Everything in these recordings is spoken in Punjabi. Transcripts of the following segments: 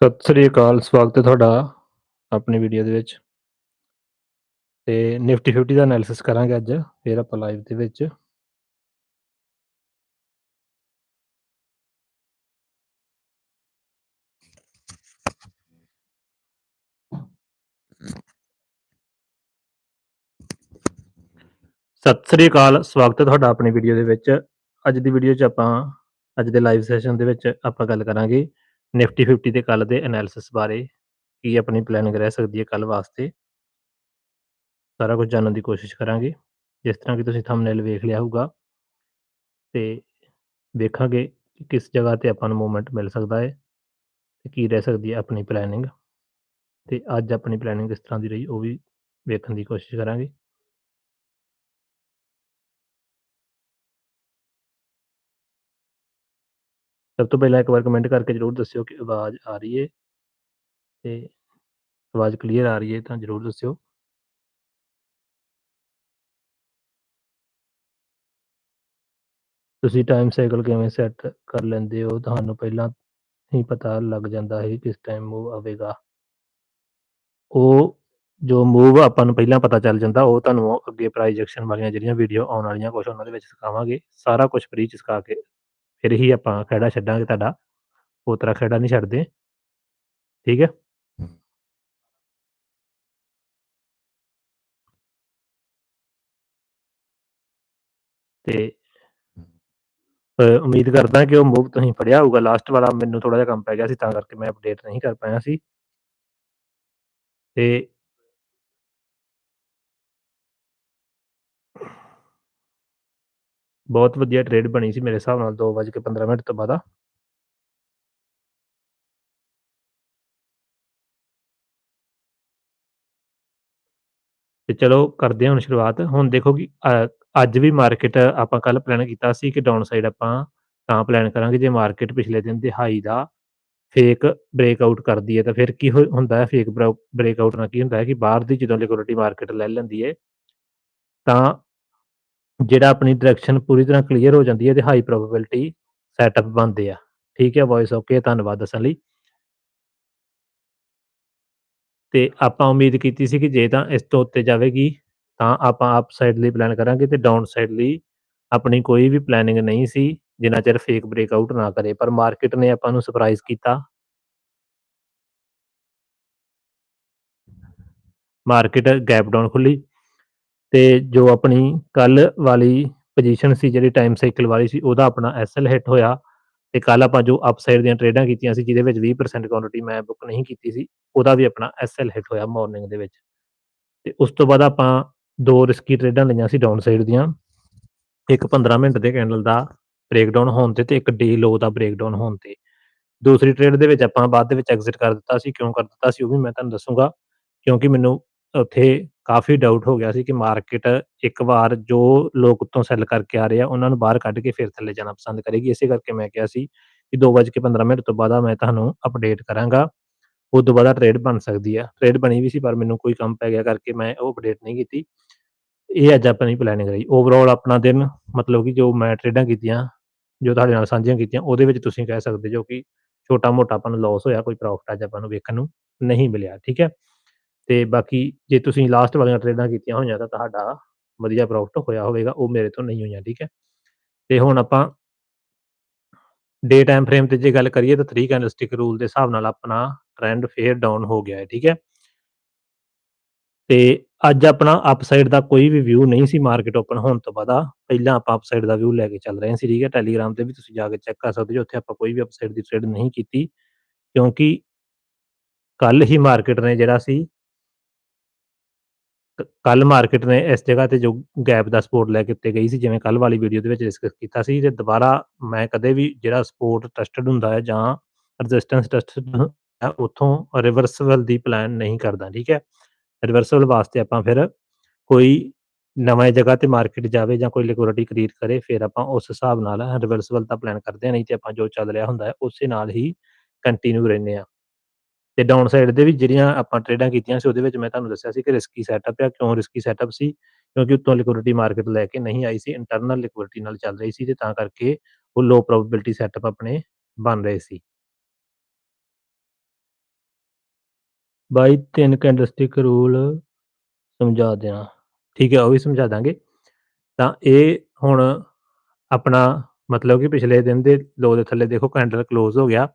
ਸਤਿ ਸ੍ਰੀ ਅਕਾਲ, ਸਵਾਗਤ ਹੈ ਤੁਹਾਡਾ ਆਪਣੀ ਵੀਡੀਓ ਦੇ ਵਿੱਚ। ਤੇ ਨਿਫਟੀ 50 ਦਾ ਐਨਾਲਿਸਿਸ ਕਰਾਂਗੇ ਅੱਜ, ਫਿਰ ਆਪਾਂ ਲਾਈਵ ਦੇ ਵਿੱਚ। ਸਤਿ ਸ੍ਰੀ ਅਕਾਲ, ਸਵਾਗਤ ਹੈ ਤੁਹਾਡਾ ਆਪਣੀ ਵੀਡੀਓ ਦੇ ਵਿੱਚ। ਅੱਜ ਦੀ ਵੀਡੀਓ 'ਚ ਆਪਾਂ, ਅੱਜ ਦੇ ਲਾਈਵ ਸੈਸ਼ਨ ਦੇ ਵਿੱਚ ਆਪਾਂ ਗੱਲ ਕਰਾਂਗੇ। ਨਿਫਟੀ 50 ਦੇ ਕੱਲ ਦੇ ਐਨਾਲਿਸਿਸ ਬਾਰੇ ਕੀ ਆਪਣੀ ਪਲੈਨਿੰਗ ਰਹਿ ਸਕਦੀ ਹੈ ਕੱਲ ਵਾਸਤੇ। ਸਾਰਾ ਕੁਝ ਜਾਣਨ ਦੀ ਕੋਸ਼ਿਸ਼ ਕਰਾਂਗੇ। ਜਿਸ ਤਰ੍ਹਾਂ ਕਿ ਤੁਸੀਂ ਥੰਬਨੇਲ ਵੇਖ ਲਿਆ ਹੋਊਗਾ। ਤੇ ਵੇਖਾਂਗੇ ਕਿ ਕਿਸ ਜਗ੍ਹਾ ਤੇ ਆਪਾਂ ਨੂੰ ਮੂਵਮੈਂਟ ਮਿਲ ਸਕਦਾ ਹੈ ਤੇ ਕੀ ਰਹਿ ਸਕਦੀ ਹੈ ਆਪਣੀ ਪਲੈਨਿੰਗ ਤੇ ਅੱਜ ਆਪਣੀ ਪਲੈਨਿੰਗ ਕਿਸ ਤਰ੍ਹਾਂ ਦੀ ਰਹੀ ਉਹ ਵੀ ਵੇਖਣ ਦੀ ਕੋਸ਼ਿਸ਼ ਕਰਾਂਗੇ। ਸਭ ਤੋਂ ਪਹਿਲਾਂ ਇੱਕ ਵਾਰ ਕਮੈਂਟ ਕਰਕੇ ਜ਼ਰੂਰ ਦੱਸਿਓ ਕਿ ਆਵਾਜ਼ ਆ ਰਹੀ ਹੈ ਤੇ ਆਵਾਜ਼ ਕਲੀਅਰ ਆ ਰਹੀ ਹੈ ਤਾਂ ਜ਼ਰੂਰ ਦੱਸਿਓ। ਤੁਸੀਂ ਟਾਈਮ ਸਾਈਕਲ ਕਿਵੇਂ ਸੈੱਟ ਕਰ ਲੈਂਦੇ ਹੋ? ਤੁਹਾਨੂੰ ਪਹਿਲਾਂ ਹੀ ਪਤਾ ਲੱਗ ਜਾਂਦਾ ਹੈ ਕਿਸ ਟਾਈਮ ਮੂਵ ਆਵੇਗਾ। ਉਹ ਜੋ ਮੂਵ ਆਪਾਂ ਨੂੰ ਪਹਿਲਾਂ ਪਤਾ ਚੱਲ ਜਾਂਦਾ, ਉਹ ਤੁਹਾਨੂੰ ਅੱਗੇ ਪ੍ਰਾਈਜੈਕਸ਼ਨ ਵਾਲੀਆਂ ਜਿਹੜੀਆਂ ਵੀਡੀਓ ਆਉਣ ਵਾਲੀਆਂ ਕੁਝ ਉਹਨਾਂ ਦੇ ਵਿੱਚ ਸਿਖਾਵਾਂਗੇ। ਸਾਰਾ ਕੁਝ ਫ੍ਰੀ ਚ ਸਿਖਾ ਕੇ ਫਿਰ ਹੀ ਆਪਾਂ ਖੜਾ ਛੱਡਾਂਗੇ ਤੁਹਾਡਾ ਤਰ੍ਹਾਂ ਖੜਾ ਨਹੀਂ ਛੱਡਦੇ। ਠੀਕ ਹੈ? ਤੇ ਉਮੀਦ ਕਰਦਾ ਕਿ ਉਹ ਮੂਵ ਤੁਸੀਂ ਪੜਿਆ ਹੋਊਗਾ। ਲਾਸਟ ਵਾਲਾ ਮੈਨੂੰ ਥੋੜਾ ਜਿਹਾ ਕੰਮ ਪੈ ਗਿਆ ਸੀ ਤਾਂ ਕਰਕੇ ਮੈਂ ਅਪਡੇਟ ਨਹੀਂ ਕਰ ਪਾਇਆ ਸੀ। ਤੇ ਬਹੁਤ ਵਧੀਆ ਟ੍ਰੇਡ ਬਣੀ ਸੀ ਮੇਰੇ ਹਿਸਾਬ ਨਾਲ 2:15 ਮਿੰਟ ਤੋਂ ਬਾਅਦ। ਤੇ ਚਲੋ ਕਰਦੇ ਹਾਂ ਹੁਣ ਸ਼ੁਰੂਆਤ। ਹੁਣ ਦੇਖੋ ਕਿ ਅੱਜ ਵੀ ਮਾਰਕੀਟ ਆਪਾਂ ਕੱਲ ਪਲਾਨ ਕੀਤਾ ਸੀ ਕਿ ਡਾਊਨ ਸਾਈਡ ਆਪਾਂ ਤਾਂ ਪਲਾਨ ਕਰਾਂਗੇ ਜੇ ਮਾਰਕੀਟ ਪਿਛਲੇ ਦਿਨ ਦੇ ਹਾਈ ਦਾ ਫੇਕ ਬ੍ਰੇਕਆਊਟ ਕਰਦੀ ਹੈ ਤਾਂ ਫਿਰ ਕੀ ਹੋ, ਹੁੰਦਾ ਹੈ ਫੇਕ ਬ੍ਰੇਕਆਊਟ ਨਾਲ ਕੀ ਹੁੰਦਾ ਹੈ ਕਿ ਬਾਹਰ ਦੀ ਜਦੋਂ ਲਿਕੁਇਡਿਟੀ ਮਾਰਕੀਟ ਲੈ ਲੈਂਦੀ ਹੈ ਤਾਂ ਜਿਹੜਾ ਆਪਣੀ ਡਾਇਰੈਕਸ਼ਨ ਪੂਰੀ ਤਰ੍ਹਾਂ ਕਲੀਅਰ ਹੋ ਜਾਂਦੀ ਹੈ ਤੇ ਹਾਈ ਪ੍ਰੋਬੇਬਿਲਟੀ ਸੈਟਅਪ ਬਣਦੇ ਆ। ਠੀਕ ਹੈ ਵੌਇਸ ਓਕੇ ਧੰਨਵਾਦ ਦੱਸਣ ਲਈ। ਤੇ ਆਪਾਂ ਉਮੀਦ ਕੀਤੀ ਸੀ ਕਿ ਜੇ ਤਾਂ ਇਸ ਤੋਂ ਉੱਤੇ ਜਾਵੇਗੀ, ਤਾਂ ਆਪਾਂ ਅਪ ਸਾਈਡ ਲਈ ਪਲਾਨ ਕਰਾਂਗੇ ਤੇ ਡਾਊਨ ਸਾਈਡ ਲਈ ਆਪਣੀ ਕੋਈ ਵੀ ਪਲੈਨਿੰਗ ਨਹੀਂ ਸੀ, ਜਿੰਨਾ ਚਿਰ ਫੇਕ ਬ੍ਰੇਕਆਊਟ ਨਾ ਕਰੇ। ਪਰ ਮਾਰਕੀਟ ਨੇ ਆਪਾਂ ਨੂੰ ਸਰਪ੍ਰਾਈਜ਼ ਕੀਤਾ। ਮਾਰਕੀਟ ਗੈਪ ਡਾਊਨ ਖੁੱਲੀ। ਤੇ ਜੋ ਆਪਣੀ ਕੱਲ ਵਾਲੀ ਪੋਜੀਸ਼ਨ ਸੀ, ਜਿਹੜੀ ਟਾਈਮ ਸਾਈਕਲ ਵਾਲੀ ਸੀ, ਉਹਦਾ ਆਪਣਾ ਐਸਐਲ ਹਿੱਟ ਹੋਇਆ ਤੇ ਕੱਲ ਆਪਾਂ ਜੋ ਅਪਸਾਈਡ ਦੀਆਂ ਟ੍ਰੇਡਾਂ ਕੀਤੀਆਂ ਸੀ, ਜਿਹਦੇ ਵਿੱਚ 20% ਕੁਆਂਟੀਟੀ ਮੈਂ ਬੁੱਕ ਨਹੀਂ ਕੀਤੀ ਸੀ, ਉਹਦਾ ਵੀ ਆਪਣਾ ਐਸਐਲ ਹਿੱਟ ਹੋਇਆ ਮਾਰਨਿੰਗ ਦੇ ਵਿੱਚ। ਤੇ ਉਸ ਤੋਂ ਬਾਅਦ ਆਪਾਂ ਦੋ ਰਿਸਕੀ ਟ੍ਰੇਡਾਂ ਲਈਆਂ ਸੀ ਡਾਊਨ ਸਾਈਡ ਦੀਆਂ। ਇੱਕ 15 ਮਿੰਟ ਦੇ ਕੈਂਡਲ ਦਾ ਬ੍ਰੇਕਡਾਊਨ ਹੋਣ ਤੇ ਤੇ ਇੱਕ ਡੇ ਲੋ ਦਾ ਬ੍ਰੇਕਡਾਊਨ ਹੋਣ ਤੇ। ਦੂਸਰੀ ਟ੍ਰੇਡ ਦੇ ਵਿੱਚ ਆਪਾਂ ਬਾਅਦ ਦੇ ਵਿੱਚ ਐਗਜ਼ਿਟ ਕਰ ਦਿੱਤਾ ਸੀ, ਕਿਉਂ ਕਰ ਦਿੱਤਾ ਸੀ ਉਹ ਵੀ ਮੈਂ ਤੁਹਾਨੂੰ ਦੱਸੂਗਾ, ਕਿਉਂਕਿ ਮੈਨੂੰ ਉੱਥੇ ਕਾਫੀ ਡਾਊਟ ਹੋ ਗਿਆ ਸੀ ਕਿ ਮਾਰਕੀਟ ਇੱਕ ਵਾਰ ਜੋ ਲੋਕ ਉੱਤੋਂ ਸੈੱਲ ਕਰਕੇ ਆ ਰਹੇ ਆ, ਉਹਨਾਂ ਨੂੰ ਬਾਹਰ ਕੱਢ ਕੇ ਫਿਰ ਥੱਲੇ ਜਾਣਾ ਪਸੰਦ ਕਰੇਗੀ। ਇਸੇ ਕਰਕੇ ਮੈਂ ਕਿਹਾ ਸੀ ਕਿ 2:15 ਮਿੰਟ ਤੋਂ ਬਾਅਦ ਮੈਂ ਤੁਹਾਨੂੰ ਅਪਡੇਟ ਕਰਾਂਗਾ। ਉਸ ਤੋਂ ਬਾਅਦ ਟ੍ਰੇਡ ਬਣ ਸਕਦੀ ਆ। ਟ੍ਰੇਡ ਬਣੀ ਵੀ ਸੀ, ਪਰ ਮੈਨੂੰ ਕੋਈ ਕੰਮ ਪੈ ਗਿਆ ਕਰਕੇ ਮੈਂ ਉਹ ਅਪਡੇਟ ਨਹੀਂ ਕੀਤੀ। ਇਹ ਅੱਜ ਆਪਣੀ ਪਲੈਨਿੰਗ ਰਹੀ। ਓਵਰਆਲ ਆਪਣਾ ਦਿਨ, ਮਤਲਬ ਕਿ ਜੋ ਮੈਂ ਟ੍ਰੇਡਾਂ ਕੀਤੀਆਂ, ਜੋ ਤੁਹਾਡੇ ਨਾਲ ਸਾਂਝੀਆਂ ਕੀਤੀਆਂ, ਉਹਦੇ ਵਿੱਚ ਤੁਸੀਂ ਕਹਿ ਸਕਦੇ ਜੋ ਕਿ ਛੋਟਾ ਮੋਟਾ ਆਪਾਂ ਨੂੰ ਲਾਸ ਹੋਇਆ, ਕੋਈ ਪ੍ਰੋਫਿਟ ਅੱਜ ਆਪਾਂ ਨੂੰ ਵੇਖਣ ਨੂੰ ਨਹੀਂ ਮਿਲਿਆ, ਠੀਕ ਹੈ? ਤੇ ਬਾਕੀ ਜੇ ਤੁਸੀਂ ਲਾਸਟ ਵਾਲੀਆਂ ਟ੍ਰੇਡਾਂ ਕੀਤੀਆਂ ਹੋਈਆਂ ਤਾਂ ਤੁਹਾਡਾ ਵਧੀਆ ਪ੍ਰੋਫਿਟ ਹੋਇਆ ਹੋਵੇਗਾ, ਉਹ ਮੇਰੇ ਤੋਂ ਨਹੀਂ ਹੋਈਆਂ, ਠੀਕ ਹੈ? ਤੇ ਹੁਣ ਆਪਾਂ ਡੇ ਟਾਈਮ ਫਰੇਮ ਤੇ ਜੇ ਗੱਲ ਕਰੀਏ ਤਾਂ 3 ਕੈਂਡਲਸਟਿਕ ਰੂਲ ਦੇ ਹਿਸਾਬ ਨਾਲ ਆਪਣਾ ਟ੍ਰੈਂਡ ਫੇਅਰ ਡਾਊਨ ਹੋ ਗਿਆ ਹੈ, ਠੀਕ ਹੈ? ਤੇ ਅੱਜ ਆਪਣਾ ਅਪਸਾਈਡ ਦਾ ਕੋਈ ਵੀ ਵਿਊ ਨਹੀਂ ਸੀ ਮਾਰਕੀਟ ਓਪਨ ਹੋਣ ਤੋਂ ਬਾਅਦ ਪਹਿਲਾਂ ਆਪਾਂ ਅਪਸਾਈਡ ਦਾ ਵਿਊ ਲੈ ਕੇ ਚੱਲ ਰਹੇ ਸੀ, ਠੀਕ ਹੈ? ਟੈਲੀਗ੍ਰਾਮ ਤੇ ਵੀ ਤੁਸੀਂ ਜਾ ਕੇ ਚੈੱਕ ਕਰ ਸਕਦੇ ਹੋ, ਉੱਥੇ ਆਪਾਂ ਕੋਈ ਵੀ ਅਪਸਾਈਡ ਦੀ ਟ੍ਰੇਡ ਨਹੀਂ ਕੀਤੀ, ਕਿਉਂਕਿ ਕੱਲ ਹੀ ਮਾਰਕੀਟ ਨੇ ਜਿਹੜਾ ਸੀ ਕੱਲ ਮਾਰਕੀਟ ਨੇ ਇਸ ਜਗ੍ਹਾ ਤੇ ਜੋ ਗੈਪ ਦਾ ਸਪੋਰਟ ਲੈ ਕੇ ਉੱਤੇ ਗਈ ਸੀ, ਜਿਵੇਂ ਕੱਲ ਵਾਲੀ ਵੀਡੀਓ ਦੇ ਵਿੱਚ ਡਿਸਕਸ ਕੀਤਾ ਸੀ, ਤੇ ਦੁਬਾਰਾ ਮੈਂ ਕਦੇ ਵੀ ਜਿਹੜਾ ਸਪੋਰਟ ਟੈਸਟਡ ਹੁੰਦਾ ਹੈ ਜਾਂ ਰੈਜ਼ਿਸਟੈਂਸ ਟੈਸਟਡ ਹੈ, ਉਥੋਂ ਰਿਵਰਸਲ ਦੀ ਪਲਾਨ ਨਹੀਂ ਕਰਦਾ, ਠੀਕ ਹੈ? ਰਿਵਰਸਲ ਵਾਸਤੇ ਆਪਾਂ ਫਿਰ ਕੋਈ ਨਵੇਂ ਜਗ੍ਹਾ ਤੇ ਮਾਰਕੀਟ ਜਾਵੇ ਜਾਂ ਕੋਈ ਲਿਕੁਇਡਿਟੀ ਕ੍ਰੀਏਟ ਕਰੇ, ਫਿਰ ਆਪਾਂ ਉਸ ਹਿਸਾਬ ਨਾਲ ਰਿਵਰਸਲ ਦਾ ਪਲਾਨ ਕਰਦੇ ਹਾਂ, ਨਹੀਂ ਤੇ ਆਪਾਂ ਜੋ ਚੱਲ ਰਿਹਾ ਹੁੰਦਾ ਹੈ, ਉਸੇ ਨਾਲ ਹੀ ਕੰਟੀਨਿਊ ਰਹਿੰਦੇ ਆ ਤੇ ਡਾਊਨ ਸਾਈਡ ਦੇ ਵੀ ਜਿਹੜੀਆਂ ਆਪਾਂ ਟ੍ਰੇਡਾਂ ਕੀਤੀਆਂ ਸੀ, ਉਹਦੇ ਵਿੱਚ ਮੈਂ ਤੁਹਾਨੂੰ ਦੱਸਿਆ ਸੀ ਕਿ ਰਿਸਕੀ ਸੈਟਅਪ ਆ, ਕਿਉਂ ਰਿਸਕੀ ਸੈਟਅਪ ਸੀ? ਕਿਉਂਕਿ ਉੱਤੋਂ ਲਿਕੁਇਡਿਟੀ ਮਾਰਕੀਟ ਲੈ ਕੇ ਨਹੀਂ ਆਈ ਸੀ ਇੰਟਰਨਲ ਲਿਕੁਇਡਿਟੀ ਨਾਲ ਚੱਲ ਰਹੀ ਸੀ ਤੇ ਤਾਂ ਕਰਕੇ ਉਹ ਲੋ ਪ੍ਰੋਬੇਬਿਲਟੀ ਸੈਟਅਪ ਆਪਣੇ ਬਣ ਰਹੇ ਸੀ। ਬਾਈ, ਤਿੰਨ ਕੈਂਡਲਸਟਿਕ ਰੂਲ ਸਮਝਾ ਦੇਣਾ ਠੀਕ ਹੈ, ਉਹ ਵੀ ਸਮਝਾ ਦਾਂਗੇ। ਤਾਂ ਇਹ ਹੁਣ ਆਪਣਾ ਮਤਲਬ ਕਿ ਪਿਛਲੇ ਦਿਨ ਦੇ ਲੋ ਦੇ ਥੱਲੇ ਦੇਖੋ ਕੈਂਡਲ ਕਲੋਜ਼ ਹੋ ਗਿਆ।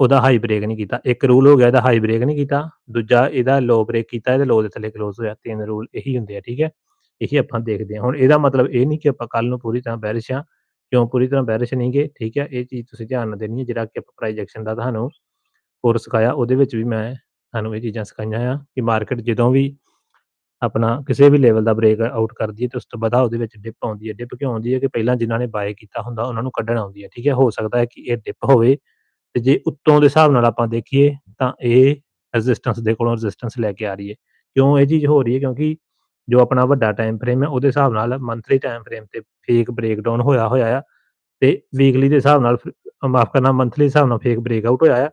ਉਹਦਾ ਹਾਈ ਬ੍ਰੇਕ ਨਹੀਂ ਕੀਤਾ। ਇੱਕ ਰੂਲ ਹੋ ਗਿਆ, ਇਹਦਾ ਹਾਈ ਬ੍ਰੇਕ ਨਹੀਂ ਕੀਤਾ। ਦੂਜਾ, ਇਹਦਾ ਲੋ ਬ੍ਰੇਕ ਕੀਤਾ, ਇਹਦੇ ਲੋ ਦੇ ਥੱਲੇ ਕਲੋਜ਼ ਹੋਇਆ। ਤਿੰਨ ਰੂਲ ਇਹੀ ਹੁੰਦੇ ਆ, ਠੀਕ ਹੈ? ਇਹੀ ਆਪਾਂ ਦੇਖਦੇ ਹਾਂ। ਹੁਣ ਇਹਦਾ ਮਤਲਬ ਇਹ ਨਹੀਂ ਕਿ ਆਪਾਂ ਕੱਲ ਨੂੰ ਪੂਰੀ ਤਰ੍ਹਾਂ ਬੈਰਿਸ਼ ਆ ਕਿਉਂ ਪੂਰੀ ਤਰ੍ਹਾਂ ਬੈਰਿਸ਼ ਨਹੀਂਗੇ ਠੀਕ ਹੈ, ਇਹ ਚੀਜ਼ ਤੁਸੀਂ ਧਿਆਨ ਨਾਲ ਦੇਣੀ ਹੈ। ਜਿਹੜਾ ਕਿ ਆਪਾਂ ਪ੍ਰਾਈਜੈਕਸ਼ਨ ਦਾ ਤੁਹਾਨੂੰ ਕੋਰਸ ਸਿਖਾਇਆ, ਉਹਦੇ ਵਿੱਚ ਵੀ ਮੈਂ ਤੁਹਾਨੂੰ ਇਹ ਚੀਜ਼ਾਂ ਸਿਖਾਈਆਂ ਆ ਕਿ ਮਾਰਕੀਟ ਜਦੋਂ ਵੀ ਆਪਣਾ ਕਿਸੇ ਵੀ ਲੈਵਲ ਦਾ ਬ੍ਰੇਕ ਆਊਟ ਕਰਦੀ ਹੈ ਤੇ ਉਸ ਤੋਂ ਬਾਅਦ ਉਹਦੇ ਵਿੱਚ ਡਿਪ ਆਉਂਦੀ ਹੈ। ਡਿਪ ਕਿਉਂ ਆਉਂਦੀ ਹੈ ਕਿ ਪਹਿਲਾਂ ਜਿਨ੍ਹਾਂ ਨੇ ਬਾਏ ਕੀਤਾ ਹੁੰਦਾ, ਉਹਨਾਂ ਨੂੰ ਕੱਢਣ ਆਉਂਦੀ ਹੈ। ਠੀਕ ਹੈ, ਹੋ ਸਕਦਾ ਹੈ ਕਿ ਇਹ ਡਿਪ ਹੋਵੇ। ਤੇ ਜੇ ਉੱਤੋਂ ਦੇ ਹਿਸਾਬ ਨਾਲ ਆਪਾਂ ਦੇਖੀਏ ਤਾਂ ਇਹ ਰੈਜ਼ਿਸਟੈਂਸ ਦੇ ਕੋਲੋਂ ਰੈਜ਼ਿਸਟੈਂਸ ਲੈ ਕੇ ਆ ਰਹੀ ਹੈ। ਕਿਉਂ ਇਹ ਚੀਜ਼ ਹੋ ਰਹੀ ਹੈ? ਕਿਉਂਕਿ ਜੋ ਆਪਣਾ ਵੱਡਾ ਟਾਈਮ ਫਰੇਮ ਹੈ, ਉਹਦੇ ਹਿਸਾਬ ਨਾਲ ਮੰਥਲੀ ਟਾਈਮ ਫਰੇਮ ਤੇ ਫੇਕ ਬ੍ਰੇਕਡਾਊਨ ਹੋਇਆ ਹੋਇਆ ਆ ਤੇ ਵੀਕਲੀ ਦੇ ਹਿਸਾਬ ਨਾਲ ਮਾਫ ਕਰਨਾ ਮੰਥਲੀ ਹਿਸਾਬ ਨਾਲ ਫੇਕ ਬ੍ਰੇਕ ਆਊਟ ਹੋਇਆ ਆ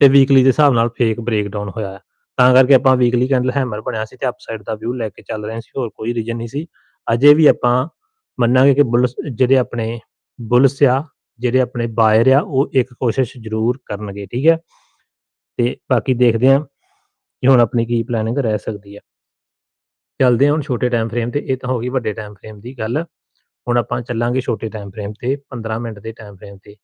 ਤੇ ਵੀਕਲੀ ਦੇ ਹਿਸਾਬ ਨਾਲ ਫੇਕ ਬ੍ਰੇਕਡਾਊਨ ਹੋਇਆ ਆ। ਤਾਂ ਕਰਕੇ ਆਪਾਂ ਵੀਕਲੀ ਕੈਂਡਲ ਹੈਮਰ ਬਣਿਆ ਸੀ ਤੇ ਅਪਸਾਈਡ ਦਾ ਵਿਊ ਲੈ ਕੇ ਚੱਲ ਰਹੇ ਸੀ, ਹੋਰ ਕੋਈ ਰੀਜਨ ਨਹੀਂ ਸੀ। ਅਜੇ ਵੀ ਆਪਾਂ ਮੰਨਾਂਗੇ ਕਿ ਬੁਲਸ ਜਿਹੜੇ ਆਪਣੇ ਬੁਲਸ ਆ ਜਿਹੜੇ ਆਪਣੇ ਬਾਇਰ ਆ, ਉਹ ਇੱਕ ਕੋਸ਼ਿਸ਼ ਜ਼ਰੂਰ ਕਰਨਗੇ, ਠੀਕ ਹੈ? ਤੇ ਬਾਕੀ ਦੇਖਦੇ ਹਾਂ ਕਿ ਹੁਣ ਆਪਣੀ ਕੀ ਪਲੈਨਿੰਗ ਰਹਿ ਸਕਦੀ ਹੈ ਚੱਲਦੇ ਹਾਂ ਹੁਣ ਛੋਟੇ ਟਾਈਮ ਫਰੇਮ ਤੇ, ਇਹ ਤਾਂ ਹੋ ਗਈ ਵੱਡੇ ਟਾਈਮ ਫਰੇਮ ਦੀ ਗੱਲ। ਹੁਣ ਆਪਾਂ ਚੱਲਾਂਗੇ ਛੋਟੇ ਟਾਈਮ ਫਰੇਮ ਤੇ 15 ਮਿੰਟ ਦੇ ਟਾਈਮ ਫਰੇਮ ਤੇ।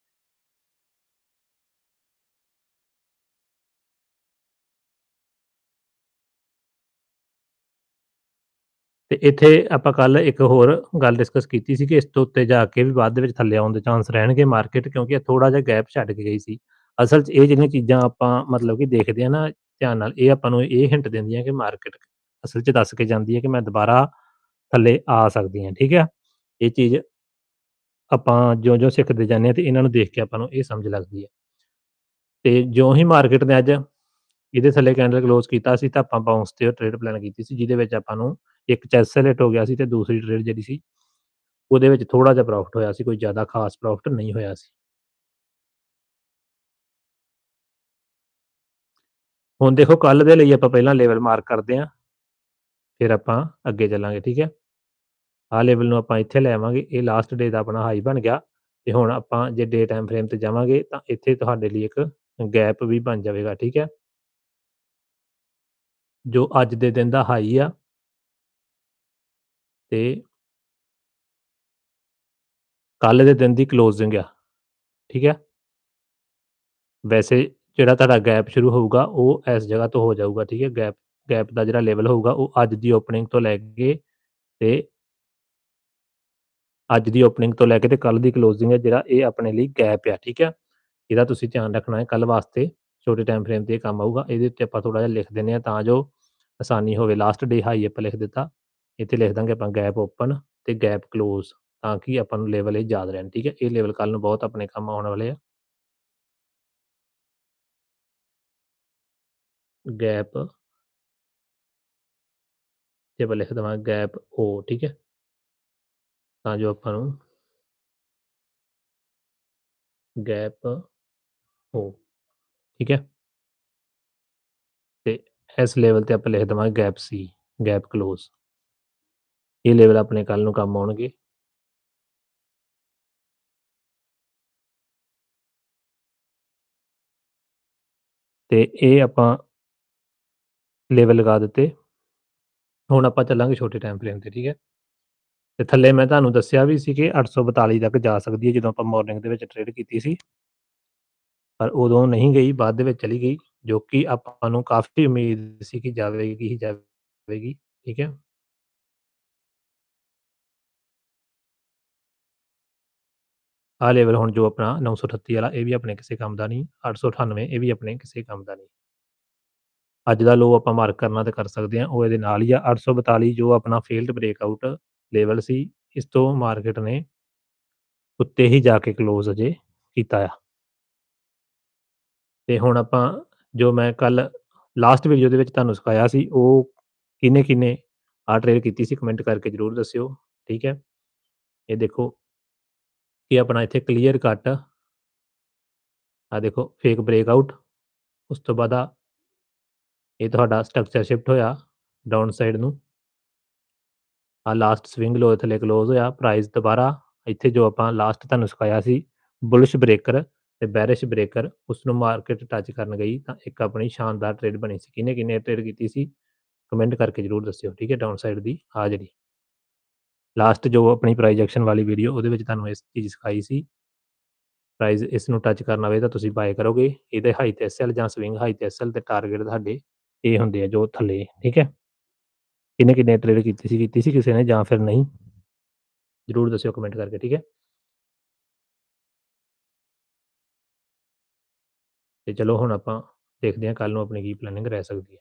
ਤੇ ਇੱਥੇ ਆਪਾਂ ਕੱਲ ਇੱਕ ਹੋਰ ਗੱਲ ਡਿਸਕਸ ਕੀਤੀ ਸੀ ਕਿ ਇਸ ਤੋਂ ਉੱਤੇ ਜਾ ਕੇ ਵੀ ਬਾਅਦ ਦੇ ਵਿੱਚ ਥੱਲੇ ਆਉਣ ਦੇ ਚਾਂਸ ਰਹਿਣਗੇ ਮਾਰਕੀਟ ਕਿਉਂਕਿ ਇਹ ਥੋੜਾ ਜਿਹਾ ਗੈਪ ਛੱਡ ਕੇ ਗਈ ਸੀ। ਅਸਲ 'ਚ ਇਹ ਜਿਹੜੀਆਂ ਚੀਜ਼ਾਂ ਆਪਾਂ ਮਤਲਬ ਕਿ ਦੇਖਦੇ ਆ ਨਾ ਧਿਆਨ ਨਾਲ, ਇਹ ਆਪਾਂ ਨੂੰ ਇਹ ਹਿੰਟ ਦਿੰਦੀਆਂ ਕਿ ਮਾਰਕੀਟ ਅਸਲ 'ਚ ਦੱਸ ਕੇ ਜਾਂਦੀ ਹੈ ਕਿ ਮੈਂ ਦੁਬਾਰਾ ਥੱਲੇ ਆ ਸਕਦੀ ਹਾਂ, ਠੀਕ ਹੈ? ਇਹ ਚੀਜ਼ ਆਪਾਂ ਜਿਉਂ-ਜਿਉਂ ਸਿੱਖਦੇ ਜਾਂਦੇ ਹਾਂ ਤੇ ਇਹਨਾਂ ਨੂੰ ਦੇਖ ਕੇ ਆਪਾਂ ਨੂੰ ਇਹ ਸਮਝ ਲੱਗਦੀ ਹੈ। ਤੇ ਜਿਉਂ ਹੀ ਮਾਰਕੀਟ ਨੇ ਅੱਜ ਇਹਦੇ ਥੱਲੇ ਕੈਂਡਲ ਕਲੋਜ਼ ਕੀਤਾ ਸੀ ਤਾਂ ਆਪਾਂ ਬਾਉਂਸ ਤੇ ਟ੍ਰੇਡ ਪਲਾਨ ਕੀਤੀ ਸੀ, ਜਿਹਦੇ ਵਿੱਚ ਆਪਾਂ ਨੂੰ ਇੱਕ ਚੈਸਲ ਹਿੱਟ ਹੋ ਗਿਆ ਸੀ ਤੇ ਦੂਸਰੀ ਟ੍ਰੇਡ ਜਿਹੜੀ ਸੀ, ਉਹਦੇ ਵਿੱਚ ਥੋੜਾ ਜਿਹਾ ਪ੍ਰੋਫਿਟ ਹੋਇਆ ਸੀ, ਕੋਈ ਜ਼ਿਆਦਾ ਖਾਸ ਪ੍ਰੋਫਿਟ ਨਹੀਂ ਹੋਇਆ ਸੀ। ਹੁਣ ਦੇਖੋ ਕੱਲ ਦੇ ਲਈ ਆਪਾਂ ਪਹਿਲਾਂ ਲੈਵਲ ਮਾਰਕ ਕਰਦੇ ਹਾਂ, ਫਿਰ ਆਪਾਂ ਅੱਗੇ ਚੱਲਾਂਗੇ, ਠੀਕ ਹੈ? ਆਹ ਲੈਵਲ ਨੂੰ ਆਪਾਂ ਇੱਥੇ ਲੈ ਆਵਾਂਗੇ, ਇਹ ਲਾਸਟ ਡੇ ਦਾ ਆਪਣਾ ਹਾਈ ਬਣ ਗਿਆ, ਤੇ ਹੁਣ ਆਪਾਂ ਜੇ ਡੇ ਟਾਈਮ ਫਰੇਮ ਤੇ ਜਾਵਾਂਗੇ ਤਾਂ ਇੱਥੇ ਤੁਹਾਡੇ ਲਈ ਇੱਕ ਗੈਪ ਵੀ ਬਣ ਜਾਵੇਗਾ, ਠੀਕ ਹੈ? ਜੋ ਅੱਜ ਦੇ ਦਿਨ ਦਾ ਹਾਈ ਆ ਤੇ ਕੱਲ ਦੇ ਦਿਨ ਦੀ ਕਲੋਜ਼ਿੰਗ ਆ ਠੀਕ ਹੈ? ਵੈਸੇ ਜਿਹੜਾ ਤੁਹਾਡਾ ਗੈਪ ਸ਼ੁਰੂ ਹੋਊਗਾ, ਉਹ ਇਸ ਜਗ੍ਹਾ ਤੋਂ ਹੋ ਜਾਊਗਾ, ਠੀਕ ਹੈ? ਗੈਪ ਗੈਪ ਦਾ ਜਿਹੜਾ ਲੈਵਲ ਹੋਊਗਾ, ਉਹ ਅੱਜ ਦੀ ਓਪਨਿੰਗ ਤੋਂ ਲੈ ਕੇ ਤੇ ਅੱਜ ਦੀ ਓਪਨਿੰਗ ਤੋਂ ਲੈ ਕੇ ਤੇ ਕੱਲ ਦੀ ਕਲੋਜ਼ਿੰਗ ਹੈ, ਜਿਹੜਾ ਇਹ ਆਪਣੇ ਲਈ ਗੈਪ ਆ, ਠੀਕ ਹੈ? ਇਹਦਾ ਤੁਸੀਂ ਧਿਆਨ ਰੱਖਣਾ ਹੈ ਕੱਲ ਵਾਸਤੇ ਛੋਟੇ ਟਾਈਮ ਫਰੇਮ ਤੇ ਇਹ ਕੰਮ ਆਊਗਾ, ਇਹਦੇ ਉੱਤੇ ਆਪਾਂ ਥੋੜਾ ਜਿਹਾ ਲਿਖ ਦਿੰਨੇ ਆ ਤਾਂ ਜੋ ਆਸਾਨੀ ਹੋਵੇ। ਲਾਸਟ ਡੇ ਹਾਈ ਆਪਾਂ ਲਿਖ ਦਿੱਤਾ। ਇੱਥੇ ਲਿਖ ਦਾਂਗੇ ਆਪਾਂ ਗੈਪ ਓਪਨ ਤੇ ਗੈਪ ਕਲੋਜ਼ ਤਾਂ ਕਿ ਆਪਾਂ ਨੂੰ ਲੈਵਲ ਇਹ ਯਾਦ ਰਹਿਣ, ਠੀਕ ਹੈ? ਇਹ ਲੈਵਲ ਕੱਲ ਨੂੰ ਬਹੁਤ ਆਪਣੇ ਕੰਮ ਆਉਣ ਵਾਲੇ ਆ। ਗੈਪ ਜੇ ਆਪਾਂ ਲਿਖ ਦਵਾਂਗੇ ਗੈਪ ਓ ਠੀਕ ਹੈ? ਤਾਂ ਜੋ ਆਪਾਂ ਨੂੰ ਗੈਪ ਓ ਠੀਕ ਹੈ? ਤੇ ਇਸ ਲੈਵਲ ਤੇ ਆਪਾਂ ਲਿਖ ਦਵਾਂਗੇ ਗੈਪ ਸੀ ਗੈਪ ਕਲੋਜ਼ ਇਹ ਲੈਵਲ ਆਪਣੇ ਕੱਲ ਨੂੰ ਕੰਮ ਆਉਣਗੇ। ਤੇ ਇਹ ਆਪਾਂ ਲੈਵਲ ਲਗਾ ਦਿੱਤੇ। ਹੁਣ ਆਪਾਂ ਚੱਲਾਂਗੇ ਛੋਟੇ ਟਾਈਮ ਫਰੇਮ ਤੇ, ਠੀਕ ਹੈ? ਤੇ ਥੱਲੇ ਮੈਂ ਤੁਹਾਨੂੰ ਦੱਸਿਆ ਵੀ ਸੀ ਕਿ 842 ਤੱਕ ਜਾ ਸਕਦੀ ਹੈ ਜਦੋਂ ਆਪਾਂ ਮਾਰਨਿੰਗ ਦੇ ਵਿੱਚ ਟ੍ਰੇਡ ਕੀਤੀ ਸੀ। ਪਰ ਉਦੋਂ ਨਹੀਂ ਗਈ, ਬਾਅਦ ਦੇ ਵਿੱਚ ਚਲੀ ਗਈ, ਜੋ ਕਿ ਆਪਾਂ ਨੂੰ ਕਾਫੀ ਉਮੀਦ ਸੀ ਕਿ ਜਾਵੇਗੀ ਹੀ ਜਾਵੇਗੀ, ਠੀਕ ਹੈ? ਆਹ ਲੈਵਲ ਹੁਣ ਜੋ ਆਪਣਾ 938 ਵਾਲਾ, ਇਹ ਵੀ ਆਪਣੇ ਕਿਸੇ ਕੰਮ ਦਾ ਨਹੀਂ 898 ਇਹ ਵੀ ਆਪਣੇ ਕਿਸੇ ਕੰਮ ਦਾ ਨਹੀਂ। ਅੱਜ ਦਾ ਲੋ ਆਪਾਂ ਮਾਰਕ ਕਰਨਾ ਤੇ ਕਰ ਸਕਦੇ ਹਾਂ, ਉਹ ਇਹਦੇ ਨਾਲ ਹੀ ਆ 842 ਜੋ ਆਪਣਾ ਫੇਲਡ ਬ੍ਰੇਕਆਊਟ ਲੈਵਲ ਸੀ, ਇਸ ਤੋਂ ਮਾਰਕੀਟ ਨੇ ਉੱਤੇ ਹੀ ਜਾ ਕੇ ਕਲੋਜ਼ ਅਜੇ ਕੀਤਾ ਆ। ਤੇ ਹੁਣ ਆਪਾਂ ਜੋ ਮੈਂ ਕੱਲ ਲਾਸਟ ਵੀਡੀਓ ਦੇ ਵਿੱਚ ਤੁਹਾਨੂੰ ਸਿਖਾਇਆ ਸੀ, ਉਹ ਕਿਨੇ ਕਿਨੇ ਆ ਟ੍ਰੇਡ ਕੀਤੀ ਸੀ ਕਮੈਂਟ ਕਰਕੇ ਜਰੂਰ ਦੱਸਿਓ, ਠੀਕ ਹੈ? ਇਹ ਦੇਖੋ ਕਿ ਆਪਣਾ ਇੱਥੇ ਕਲੀਅਰ ਕੱਟ ਆ ਦੇਖੋ ਫੇਕ ਬ੍ਰੇਕ ਆਊਟ ਉਸ ਤੋਂ ਬਾਅਦ ਆ ਇਹ ਤੁਹਾਡਾ ਸਟਰਕਚਰ ਸ਼ਿਫਟ ਹੋਇਆ ਡਾਊਨ ਸਾਈਡ ਨੂੰ। ਆ ਲਾਸਟ ਸਵਿੰਗ ਲੋ ਥੱਲੇ ਕਲੋਜ਼ ਹੋਇਆ ਪ੍ਰਾਈਸ ਦੁਬਾਰਾ ਇੱਥੇ ਜੋ ਆਪਾਂ ਲਾਸਟ ਤੁਹਾਨੂੰ ਸਿਖਾਇਆ ਸੀ ਬੁਲਿਸ਼ ਬ੍ਰੇਕਰ ਤੇ ਬੈਰਿਸ਼ ਬ੍ਰੇਕਰ ਉਸ ਨੂੰ ਮਾਰਕੀਟ ਟੱਚ ਕਰਨ ਗਈ ਤਾਂ ਇੱਕ ਆਪਣੀ ਸ਼ਾਨਦਾਰ ਟ੍ਰੇਡ ਬਣੀ ਸੀ। ਕਿਹਨੇ ਕਿੰਨੇ ਟ੍ਰੇਡ ਕੀਤੀ ਸੀ? ਕਮੈਂਟ ਕਰਕੇ ਜਰੂਰ ਦੱਸਿਓ, ਠੀਕ ਹੈ ਡਾਊਨ ਸਾਈਡ ਦੀ ਆ ਜਿਹੜੀ। ਲਾਸਟ ਜੋ ਆਪਣੀ ਪ੍ਰਾਈਜ਼ ਐਕਸ਼ਨ ਵਾਲੀ ਵੀਡੀਓ ਉਹਦੇ ਵਿੱਚ ਤੁਹਾਨੂੰ ਇਸ ਚੀਜ਼ ਸਿਖਾਈ ਸੀ। ਪ੍ਰਾਈਜ਼ ਇਸ ਨੂੰ ਟੱਚ ਕਰਨਾ ਹੋਵੇ ਤਾਂ ਤੁਸੀਂ ਬਾਏ ਕਰੋਗੇ। ਇਹਦੇ ਹਾਈ ਤੇ ਐਸਐਲ ਜਾਂ ਸਵਿੰਗ ਹਾਈ ਤੇ ਐਸਐਲ ਤੇ ਟਾਰਗੇਟ ਤੁਹਾਡੇ ਇਹ ਹੁੰਦੇ ਆ ਜੋ ਥੱਲੇ, ਠੀਕ ਹੈ? ਕਿੰਨੇ ਕਿੰਨੇ ਟ੍ਰੇਡ ਕੀਤੀ ਸੀ ਕੀਤੀ ਸੀ ਕਿਸੇ ਨੇ ਜਾਂ ਫਿਰ ਨਹੀਂ? ਜਰੂਰ ਦੱਸਿਓ ਕਮੈਂਟ ਕਰਕੇ, ਠੀਕ ਹੈ? ਤੇ ਚਲੋ ਹੁਣ ਆਪਾਂ ਦੇਖਦੇ ਹਾਂ ਕੱਲ ਨੂੰ ਆਪਣੀ ਕੀ ਪਲੈਨਿੰਗ ਰਹਿ ਸਕਦੀ ਹੈ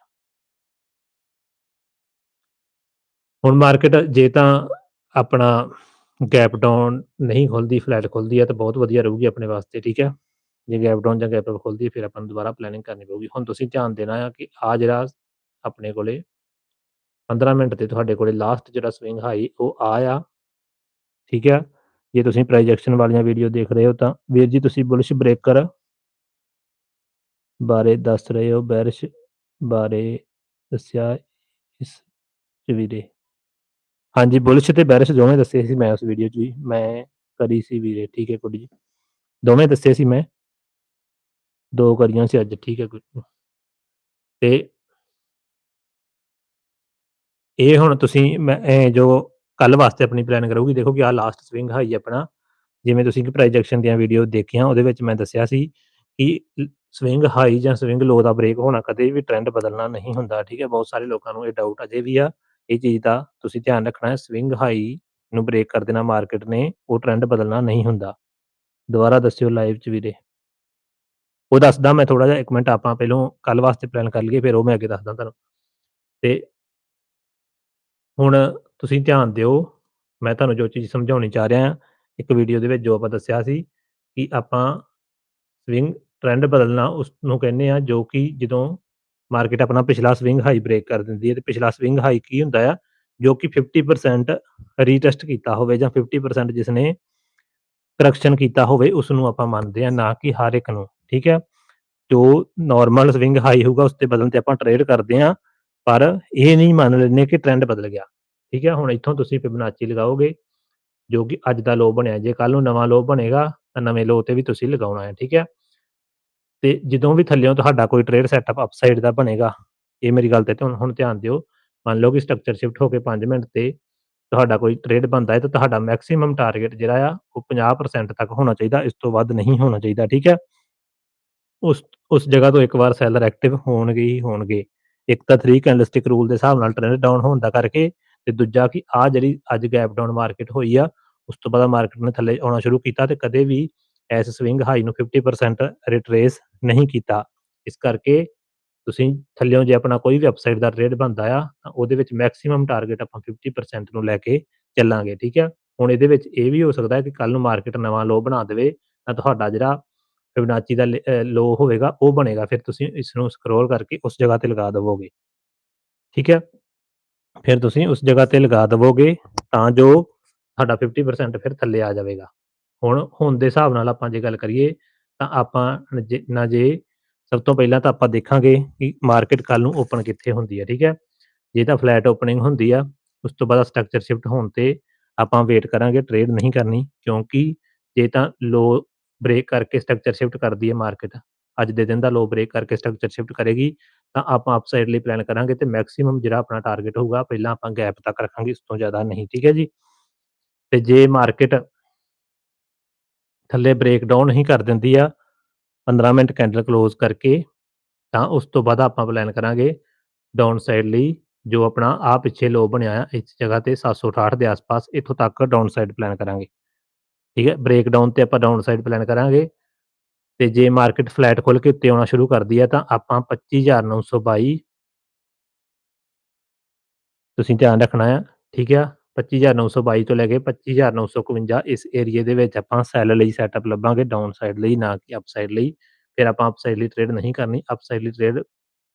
ਹੁਣ ਮਾਰਕੀਟ ਜੇ ਤਾਂ ਆਪਣਾ ਗੈਪ ਡਾਊਨ ਨਹੀਂ ਖੁੱਲਦੀ ਫਲੈਟ ਖੁੱਲਦੀ ਹੈ ਤਾਂ ਬਹੁਤ ਵਧੀਆ ਰਹੂਗੀ ਆਪਣੇ ਵਾਸਤੇ, ਠੀਕ ਹੈ? ਜੇ ਗੈਪ ਡਾਊਨ ਜਾਂ ਗੈਪ ਅਪ ਖੁੱਲਦੀ ਹੈ, ਫਿਰ ਆਪਾਂ ਨੂੰ ਦੁਬਾਰਾ ਪਲੈਨਿੰਗ ਕਰਨੀ ਪਊਗੀ। ਹੁਣ ਤੁਸੀਂ ਧਿਆਨ ਦੇਣਾ ਆ ਕਿ ਆ ਜਿਹੜਾ ਆਪਣੇ ਕੋਲੇ 15 ਮਿੰਟ ਤੇ ਤੁਹਾਡੇ ਕੋਲੇ ਲਾਸਟ ਜਿਹੜਾ ਸਵਿੰਗ ਹਾਈ ਉਹ ਆ ਠੀਕ ਹੈ? ਜੇ ਤੁਸੀਂ ਪ੍ਰਾਈਜੈਕਸ਼ਨ ਵਾਲੀਆਂ ਵੀਡੀਓ ਦੇਖ ਰਹੇ ਹੋ ਤਾਂ ਵੀਰ ਜੀ ਤੁਸੀਂ ਬੁਲਿਸ਼ ਬ੍ਰੇਕਰ ਬਾਰੇ ਦੱਸ ਰਹੇ ਹੋ ਬੈਰਿਸ਼ ਬਾਰੇ ਦੱਸਿਆ ਇਸ ਚ ਵੀਰੇ। ਹਾਂਜੀ, ਬੁਲਿਸ਼ ਤੇ ਬੈਰਿਸ਼ ਦੋਵੇਂ ਦੱਸੇ ਸੀ ਮੈਂ ਉਸ ਵੀਡੀਓ 'ਚ ਵੀ, ਮੈਂ ਕਰੀ ਸੀ ਵੀਰੇ, ਠੀਕ ਹੈ ਕੁੜੀ ਜੀ। ਦੋਵੇਂ ਦੱਸੇ ਸੀ ਮੈਂ। ਦੋ ਕਰੀਆਂ ਸੀ ਅੱਜ, ਠੀਕ ਹੈ ਗੁੱਡ ਤੇ ਇਹ ਹੁਣ ਤੁਸੀਂ, ਮੈਂ ਇਹ ਜੋ ਕੱਲ ਵਾਸਤੇ ਆਪਣੀ ਪਲਾਨ ਕਰੋਗੇ, ਦੇਖੋ ਕਿ ਆ ਲਾਸਟ ਸਵਿੰਗ ਹਾਈ ਆਪਣਾ। ਜਿਵੇਂ ਤੁਸੀਂ ਕਿ ਪ੍ਰਾਈਜੈਕਸ਼ਨ ਦੀਆਂ ਵੀਡੀਓ ਦੇਖੀਆਂ, ਉਹਦੇ ਵਿੱਚ ਮੈਂ ਦੱਸਿਆ ਸੀ ਕਿ ਸਵਿੰਗ ਹਾਈ ਜਾਂ ਸਵਿੰਗ ਲੋ ਦਾ ਬ੍ਰੇਕ ਹੋਣਾ ਕਦੇ ਵੀ ਟ੍ਰੈਂਡ ਬਦਲਣਾ ਨਹੀਂ ਹੁੰਦਾ, ਠੀਕ ਹੈ। ਬਹੁਤ ਸਾਰੇ ਲੋਕਾਂ ਨੂੰ ਇਹ ਡਾਊਟ ਅਜੇ ਵੀ ਆ। ਇਹ ਚੀਜ਼ ਦਾ ਤੁਸੀਂ ਧਿਆਨ ਰੱਖਣਾ ਹੈ ਸਵਿੰਗ ਹਾਈ ਨੂੰ ਬ੍ਰੇਕ ਕਰ ਦੇਣਾ ਮਾਰਕੀਟ ਨੇ, ਉਹ ਟ੍ਰੈਂਡ ਬਦਲਣਾ ਨਹੀਂ ਹੁੰਦਾ। ਦੁਬਾਰਾ ਦੱਸਿਓ ਲਾਈਵ 'ਚ ਵੀਰੇ। ਉਹ ਦੱਸਦਾ ਮੈਂ ਥੋੜਾ ਜਿਹਾ, ਇੱਕ ਮਿੰਟ ਆਪਾਂ ਪਹਿਲਾਂ ਕੱਲ ਵਾਸਤੇ ਪਲਾਨ ਕਰ ਲਈਏ, ਫਿਰ ਉਹ ਮੈਂ ਅੱਗੇ ਦੱਸਦਾ ਤੁਹਾਨੂੰ। ਤੇ ਹੁਣ ਤੁਸੀਂ ਧਿਆਨ ਦਿਓ, ਮੈਂ ਤੁਹਾਨੂੰ ਜੋ ਚੀਜ਼ ਸਮਝਾਉਣੀ ਚਾਹ ਰਿਹਾ ਇੱਕ ਵੀਡੀਓ ਦੇ ਵਿੱਚ ਜੋ ਆਪਾਂ ਦੱਸਿਆ ਸੀ ਕਿ ਆਪਾਂ ਸਵਿੰਗ ਟ੍ਰੈਂਡ ਬਦਲਣਾ ਉਸ ਨੂੰ ਕਹਿੰਦੇ ਆ ਜੋ ਕਿ ਜਦੋਂ ਮਾਰਕੀਟ ਆਪਣਾ ਪਿਛਲਾ ਸਵਿੰਗ ਹਾਈ ਬ੍ਰੇਕ ਕਰ ਦਿੰਦੀ ਹੈ ਤੇ ਪਿਛਲਾ ਸਵਿੰਗ ਹਾਈ ਕੀ ਹੁੰਦਾ ਆ? ਜੋ ਕਿ 50% ਰੀਟੈਸਟ ਕੀਤਾ ਹੋਵੇ ਜਾਂ 50% ਜਿਸ ਨੇ ਕਰੈਕਸ਼ਨ ਕੀਤਾ ਹੋਵੇ ਉਸ ਨੂੰ ਆਪਾਂ ਮੰਨਦੇ ਆ ਨਾ ਕਿ ਹਰ ਇੱਕ ਨੂੰ, ਠੀਕ ਹੈ? ਜੋ ਨਾਰਮਲ ਸਵਿੰਗ ਹਾਈ ਹੋਊਗਾ ਉਸ ਤੇ ਬਦਲਣ ਤੇ ਆਪਾਂ ਟ੍ਰੇਡ ਕਰਦੇ ਆ ਪਰ ਇਹ ਨਹੀਂ ਮੰਨ ਲੈਣੇ ਕਿ ਟ੍ਰੈਂਡ ਬਦਲ ਗਿਆ, ਠੀਕ ਹੈ? ਹੁਣ ਇੱਥੋਂ ਤੁਸੀਂ ਫਿਬਨਾਚੀ ਲਗਾਓਗੇ, ਜੋ ਕਿ ਅੱਜ ਦਾ ਲੋ ਬਣਿਆ, ਜੇ ਕੱਲ ਨੂੰ ਨਵਾਂ ਲੋ ਬਣੇਗਾ, ਤਾਂ ਨਵੇਂ ਲੋ ਤੇ ਵੀ ਤੁਸੀਂ ਲਗਾਉਣਾ ਹੈ, ਠੀਕ ਹੈ? ਤੇ ਜਦੋਂ ਵੀ ਥੱਲੇੋਂ ਤੁਹਾਡਾ ਕੋਈ ਟ੍ਰੇਡ ਸੈਟਅਪ ਅਪਸਾਈਡ ਦਾ ਬਣੇਗਾ, ਇਹ ਮੇਰੀ ਗੱਲ ਤੇ ਹੁਣ ਧਿਆਨ ਦਿਓ। ਮੰਨ ਲਓ ਕਿ ਸਟਰਕਚਰ ਸ਼ਿਫਟ ਹੋ ਕੇ 5 ਮਿੰਟ ਤੇ ਤੁਹਾਡਾ ਕੋਈ ਟ੍ਰੇਡ ਬਣਦਾ ਹੈ, ਤਾਂ ਤੁਹਾਡਾ ਮੈਕਸਿਮਮ ਟਾਰਗੇਟ ਜਿਹੜਾ ਆ, ਉਹ 50% ਤੱਕ ਹੋਣਾ ਚਾਹੀਦਾ, ਇਸ ਤੋਂ ਵੱਧ ਨਹੀਂ ਹੋਣਾ ਚਾਹੀਦਾ, ਠੀਕ ਹੈ? ਉਸ ਉਸ ਜਗ੍ਹਾ ਤੋਂ ਇੱਕ ਵਾਰ ਸੈਲਰ ਐਕਟਿਵ ਹੋਣਗੇ ਹੀ ਹੋਣਗੇ। ਇੱਕ ਤਾਂ 3 ਕੈਂਡਲਸਟਿਕ ਰੂਲ ਦੇ ਹਿਸਾਬ ਨਾਲ ਟ੍ਰੈਂਡ ਡਾਊਨ ਹੋਣ ਦਾ ਕਰਕੇ, ਤੇ ਦੂਜਾ ਕਿ ਆ ਜਿਹੜੀ ਅੱਜ ਗੈਪ ਡਾਊਨ ਮਾਰਕੀਟ ਹੋਈ ਆ, ਉਸ ਤੋਂ ਬਾਅਦ ਮਾਰਕੀਟ ਨੇ ਥੱਲੇ ਆਉਣਾ ਸ਼ੁਰੂ ਕੀਤਾ, ਤੇ ਕਦੇ ਵੀ ਇਸ ਸਵਿੰਗ ਹਾਈ ਨੂੰ 50% ਰਿਟਰੇਸ ਨਹੀਂ ਕੀਤਾ। ਇਸ ਕਰਕੇ ਤੁਸੀਂ ਥੱਲਿਓਂ ਜੇ ਆਪਣਾ ਕੋਈ ਵੀ ਅਪਸਾਈਡ ਦਾ ਟ੍ਰੇਡ ਬਣਦਾ ਆ, ਤਾਂ ਉਹਦੇ ਵਿੱਚ ਮੈਕਸਿਮਮ ਟਾਰਗੇਟ ਆਪਾਂ 50% ਨੂੰ ਲੈ ਕੇ ਚੱਲਾਂਗੇ, ਠੀਕ ਹੈ ਹੁਣ ਇਹਦੇ ਵਿੱਚ ਇਹ ਵੀ ਹੋ ਸਕਦਾ ਹੈ ਕਿ ਕੱਲ ਨੂੰ ਮਾਰਕੀਟ ਨਵਾਂ ਲੋ ਬਣਾ ਦੇਵੇ, ਤਾਂ ਤੁਹਾਡਾ ਜਿਹੜਾ ਫਿਬਨਾਚੀ ਦਾ ਲੋ ਹੋਵੇਗਾ, ਉਹ ਬਣੇਗਾ। ਫਿਰ ਤੁਸੀਂ ਇਸ ਨੂੰ ਸਕਰੋਲ ਕਰਕੇ ਉਸ ਜਗ੍ਹਾ ਤੇ ਲਗਾ ਦਵੋਗੇ। ਠੀਕ ਹੈ ਫਿਰ ਤੁਸੀਂ ਉਸ ਜਗ੍ਹਾ ਤੇ ਲਗਾ ਦਵੋਗੇ, ਤਾਂ ਜੋ ਤੁਹਾਡਾ 50% ਫਿਰ ਥੱਲੇ ਆ ਜਾਵੇਗਾ। ਹੁਣ ਹੁਣ ਦੇ ਹਿਸਾਬ ਨਾਲ ਆਪਾਂ ਜੇ ਗੱਲ ਕਰੀਏ ਤਾਂ ਆਪਾਂ ਨਾ ਜੇ ਸਭ ਤੋਂ ਪਹਿਲਾਂ ਤਾਂ ਆਪਾਂ ਦੇਖਾਂਗੇ ਕਿ ਮਾਰਕੀਟ ਕੱਲ ਨੂੰ ਓਪਨ ਕਿੱਥੇ ਹੁੰਦੀ ਹੈ ਠੀਕ ਹੈ? ਜੇ ਤਾਂ ਫਲੈਟ ਓਪਨਿੰਗ ਹੁੰਦੀ ਆ, ਉਸ ਤੋਂ ਬਾਅਦ ਸਟਰਕਚਰ ਸ਼ਿਫਟ ਹੋਣ ਤੇ ਆਪਾਂ ਵੇਟ ਕਰਾਂਗੇ, ਟ੍ਰੇਡ ਨਹੀਂ ਕਰਨੀ, ਕਿਉਂਕਿ ਜੇ ਤਾਂ ਲੋ ਬ੍ਰੇਕ ਕਰਕੇ ਸਟਰਕਚਰ ਸ਼ਿਫਟ ਕਰਦੀ ਹੈ ਮਾਰਕੀਟ, ਅੱਜ ਦੇ ਦਿਨ ਦਾ ਲੋ ਬ੍ਰੇਕ ਕਰਕੇ ਸਟਰਕਚਰ ਸ਼ਿਫਟ ਕਰੇਗੀ, ਤਾਂ ਆਪਾਂ ਅਪਸਾਈਡ ਲਈ ਪਲਾਨ ਕਰਾਂਗੇ ਤੇ ਮੈਕਸਿਮਮ ਜਿਹੜਾ ਆਪਣਾ ਟਾਰਗੇਟ ਹੋਊਗਾ, ਪਹਿਲਾਂ ਆਪਾਂ ਗੈਪ ਤੱਕ ਰੱਖਾਂਗੇ ਇਸ ਤੋਂ ਜ਼ਿਆਦਾ ਨਹੀਂ, ਠੀਕ ਹੈ ਜੀ? ਤੇ ਜੇ ਮਾਰਕੀਟ ਥੱਲੇ ਬ੍ਰੇਕ ਡਾਊਨ ਹੀ ਕਰ ਦਿੰਦੀ ਆ 15 ਮਿੰਟ ਕੈਂਡਲ ਕਲੋਜ਼ ਕਰਕੇ, ਤਾਂ ਉਸ ਤੋਂ ਬਾਅਦ ਆਪਾਂ ਪਲਾਨ ਕਰਾਂਗੇ ਡਾਊਨ ਸਾਈਡ ਲਈ, ਜੋ ਆਪਣਾ ਆ ਪਿੱਛੇ ਲੋ ਬਣਿਆ ਆ, ਇਸ ਜਗ੍ਹਾ ਤੇ 768 ਦੇ ਆਸ-ਪਾਸ, ਇੱਥੋਂ ਤੱਕ ਡਾਊਨ ਸਾਈਡ ਪਲਾਨ ਕਰਾਂਗੇ। ਠੀਕ ਹੈ? ਬ੍ਰੇਕ ਡਾਊਨ ਤੇ ਆਪਾਂ ਡਾਊਨ ਸਾਈਡ ਪਲਾਨ ਕਰਾਂਗੇ, ਤੇ ਜੇ ਮਾਰਕੀਟ ਫਲੈਟ ਖੁੱਲ ਕੇ ਉੱਤੇ ਆਉਣਾ ਸ਼ੁਰੂ ਕਰਦੀ ਆ, ਤਾਂ ਆਪਾਂ 25922 ਤੁਸੀਂ ਧਿਆਨ ਰੱਖਣਾ ਆ, ਠੀਕ ਆ? 25922 ਤੋਂ ਲੈ ਕੇ 25951 ਇਸ ਏਰੀਏ ਦੇ ਵਿੱਚ ਆਪਾਂ ਸੈਲ ਲਈ ਸੈਟਅਪ ਲੱਭਾਂਗੇ ਡਾਊਨ ਸਾਈਡ ਲਈ ਨਾ ਕਿ ਅਪ ਸਾਈਡ ਲਈ। ਫਿਰ ਆਪਾਂ ਅਪ ਸਾਈਡ ਲਈ ਟ੍ਰੇਡ ਨਹੀਂ ਕਰਨੀ ਅਪ ਸਾਈਡ ਲਈ ਟ੍ਰੇਡ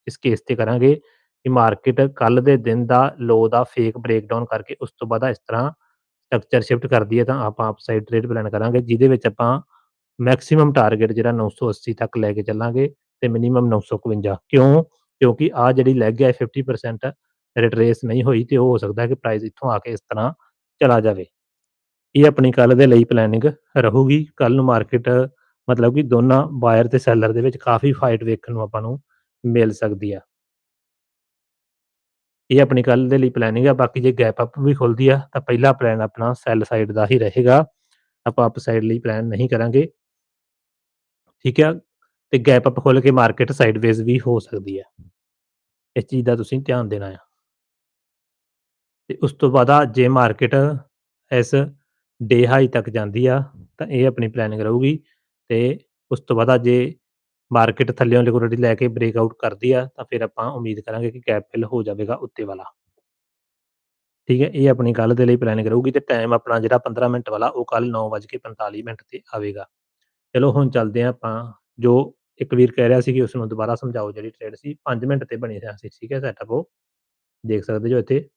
ਇਸ ਕੇਸ ਤੇ ਕਰਾਂਗੇ ਕਿ ਮਾਰਕੀਟ ਕੱਲ ਦੇ ਦਿਨ ਦਾ ਲੋ ਦਾ ਫੇਕ ਬ੍ਰੇਕਡਾਊਨ ਕਰਕੇ ਉਸ ਤੋਂ ਬਾਅਦ ਇਸ ਤਰ੍ਹਾਂ ਸਟਰਕਚਰ ਸ਼ਿਫਟ ਕਰਦੀ ਹੈ ਤਾਂ ਆਪਾਂ ਅਪ ਸਾਈਡ ਟ੍ਰੇਡ ਪਲਾਨ ਕਰਾਂਗੇ, ਜਿਹਦੇ ਵਿੱਚ ਆਪਾਂ ਮੈਕਸਿਮਮ ਟਾਰਗੇਟ ਜਿਹੜਾ 980 ਤੱਕ ਲੈ ਕੇ ਚੱਲਾਂਗੇ ਤੇ ਮਿਨੀਮਮ 951 ਕਿਉਂ? ਕਿਉਂਕਿ ਆ ਜਿਹੜੀ ਲੈਗ ਹੈ 50% ਰਿਟਰੇਸ ਨਹੀਂ ਹੋਈ ਤੇ ਉਹ ਹੋ ਸਕਦਾ ਕਿ ਪ੍ਰਾਈਸ ਇੱਥੋਂ ਆ ਕੇ ਇਸ ਤਰ੍ਹਾਂ ਚਲਾ ਜਾਵੇ ਇਹ ਆਪਣੀ ਕੱਲ ਦੇ ਲਈ ਪਲੈਨਿੰਗ ਰਹੂਗੀ ਕੱਲ ਨੂੰ ਮਾਰਕੀਟ ਮਤਲਬ ਕਿ ਦੋਨਾਂ ਬਾਇਰ ਤੇ ਸੈਲਰ ਦੇ ਵਿੱਚ ਕਾਫੀ ਫਾਈਟ ਵੇਖਣ ਨੂੰ ਆਪਾਂ ਨੂੰ ਮਿਲ ਸਕਦੀ ਆ। ਇਹ ਆਪਣੀ ਕੱਲ੍ਹ ਦੇ ਲਈ ਪਲੈਨਿੰਗ ਆ ਬਾਕੀ ਜੇ ਗੈਪ ਅਪ ਵੀ ਖੁੱਲਦੀ ਆ ਤਾਂ ਪਹਿਲਾ ਪਲਾਨ ਆਪਣਾ ਸੈਲ ਸਾਈਡ ਦਾ ਹੀ ਰਹੇਗਾ। ਆਪਾਂ ਅਪ ਸਾਈਡ ਲਈ ਪਲਾਨ ਨਹੀਂ ਕਰਾਂਗੇ। ਠੀਕ ਆ ਤੇ ਗੈਪ ਅਪ ਖੁੱਲ ਕੇ ਮਾਰਕੀਟ ਸਾਈਡਵੇਜ਼ ਵੀ ਹੋ ਸਕਦੀ ਆ। ਇਸ ਚੀਜ਼ ਦਾ ਤੁਸੀਂ ਧਿਆਨ ਦੇਣਾ ਆ। ਤੇ ਉਸ ਤੋਂ ਬਾਅਦ ਆ ਜੇ ਮਾਰਕੀਟ ਇਸ ਡੇ ਹਾਈ ਤੱਕ ਜਾਂਦੀ ਆ ਤਾਂ ਇਹ ਆਪਣੀ ਪਲੈਨਿੰਗ ਰਹੂਗੀ ਤੇ ਉਸ ਤੋਂ ਬਾਅਦ ਆ ਜੇ ਮਾਰਕੀਟ ਥੱਲਿਓਂ ਲਿਕੁਇਡਿਟੀ ਲੈ ਕੇ ਬ੍ਰੇਕ ਆਊਟ ਕਰਦੀ ਆ ਤਾਂ ਫਿਰ ਆਪਾਂ ਉਮੀਦ ਕਰਾਂਗੇ ਕਿ ਗੈਪ ਫਿਲ ਹੋ ਜਾਵੇਗਾ ਉੱਤੇ ਵਾਲਾ। ਠੀਕ ਹੈ, ਇਹ ਆਪਣੀ ਕੱਲ੍ਹ ਦੇ ਲਈ ਪਲੈਨਿੰਗ ਰਹੂਗੀ ਤੇ ਟਾਈਮ ਆਪਣਾ ਜਿਹੜਾ 15 ਮਿੰਟ ਵਾਲਾ ਉਹ ਕੱਲ੍ਹ 9:45 ਮਿੰਟ ਤੇ ਆਵੇਗਾ। ਚਲੋ ਹੁਣ ਚੱਲਦੇ ਹਾਂ ਆਪਾਂ ਜੋ ਇੱਕ ਵੀਰ ਕਹਿ ਰਿਹਾ ਸੀ ਕਿ ਉਸਨੂੰ ਦੁਬਾਰਾ ਸਮਝਾਓ ਜਿਹੜੀ ਟ੍ਰੇਡ ਸੀ 5 ਮਿੰਟ ਤੇ ਬਣੀ ਸੀ ਠੀਕ ਹੈ ਸੈਟਅਪ ਉਹ ਦੇਖ ਸਕਦੇ ਜੋ ਇੱਥੇ।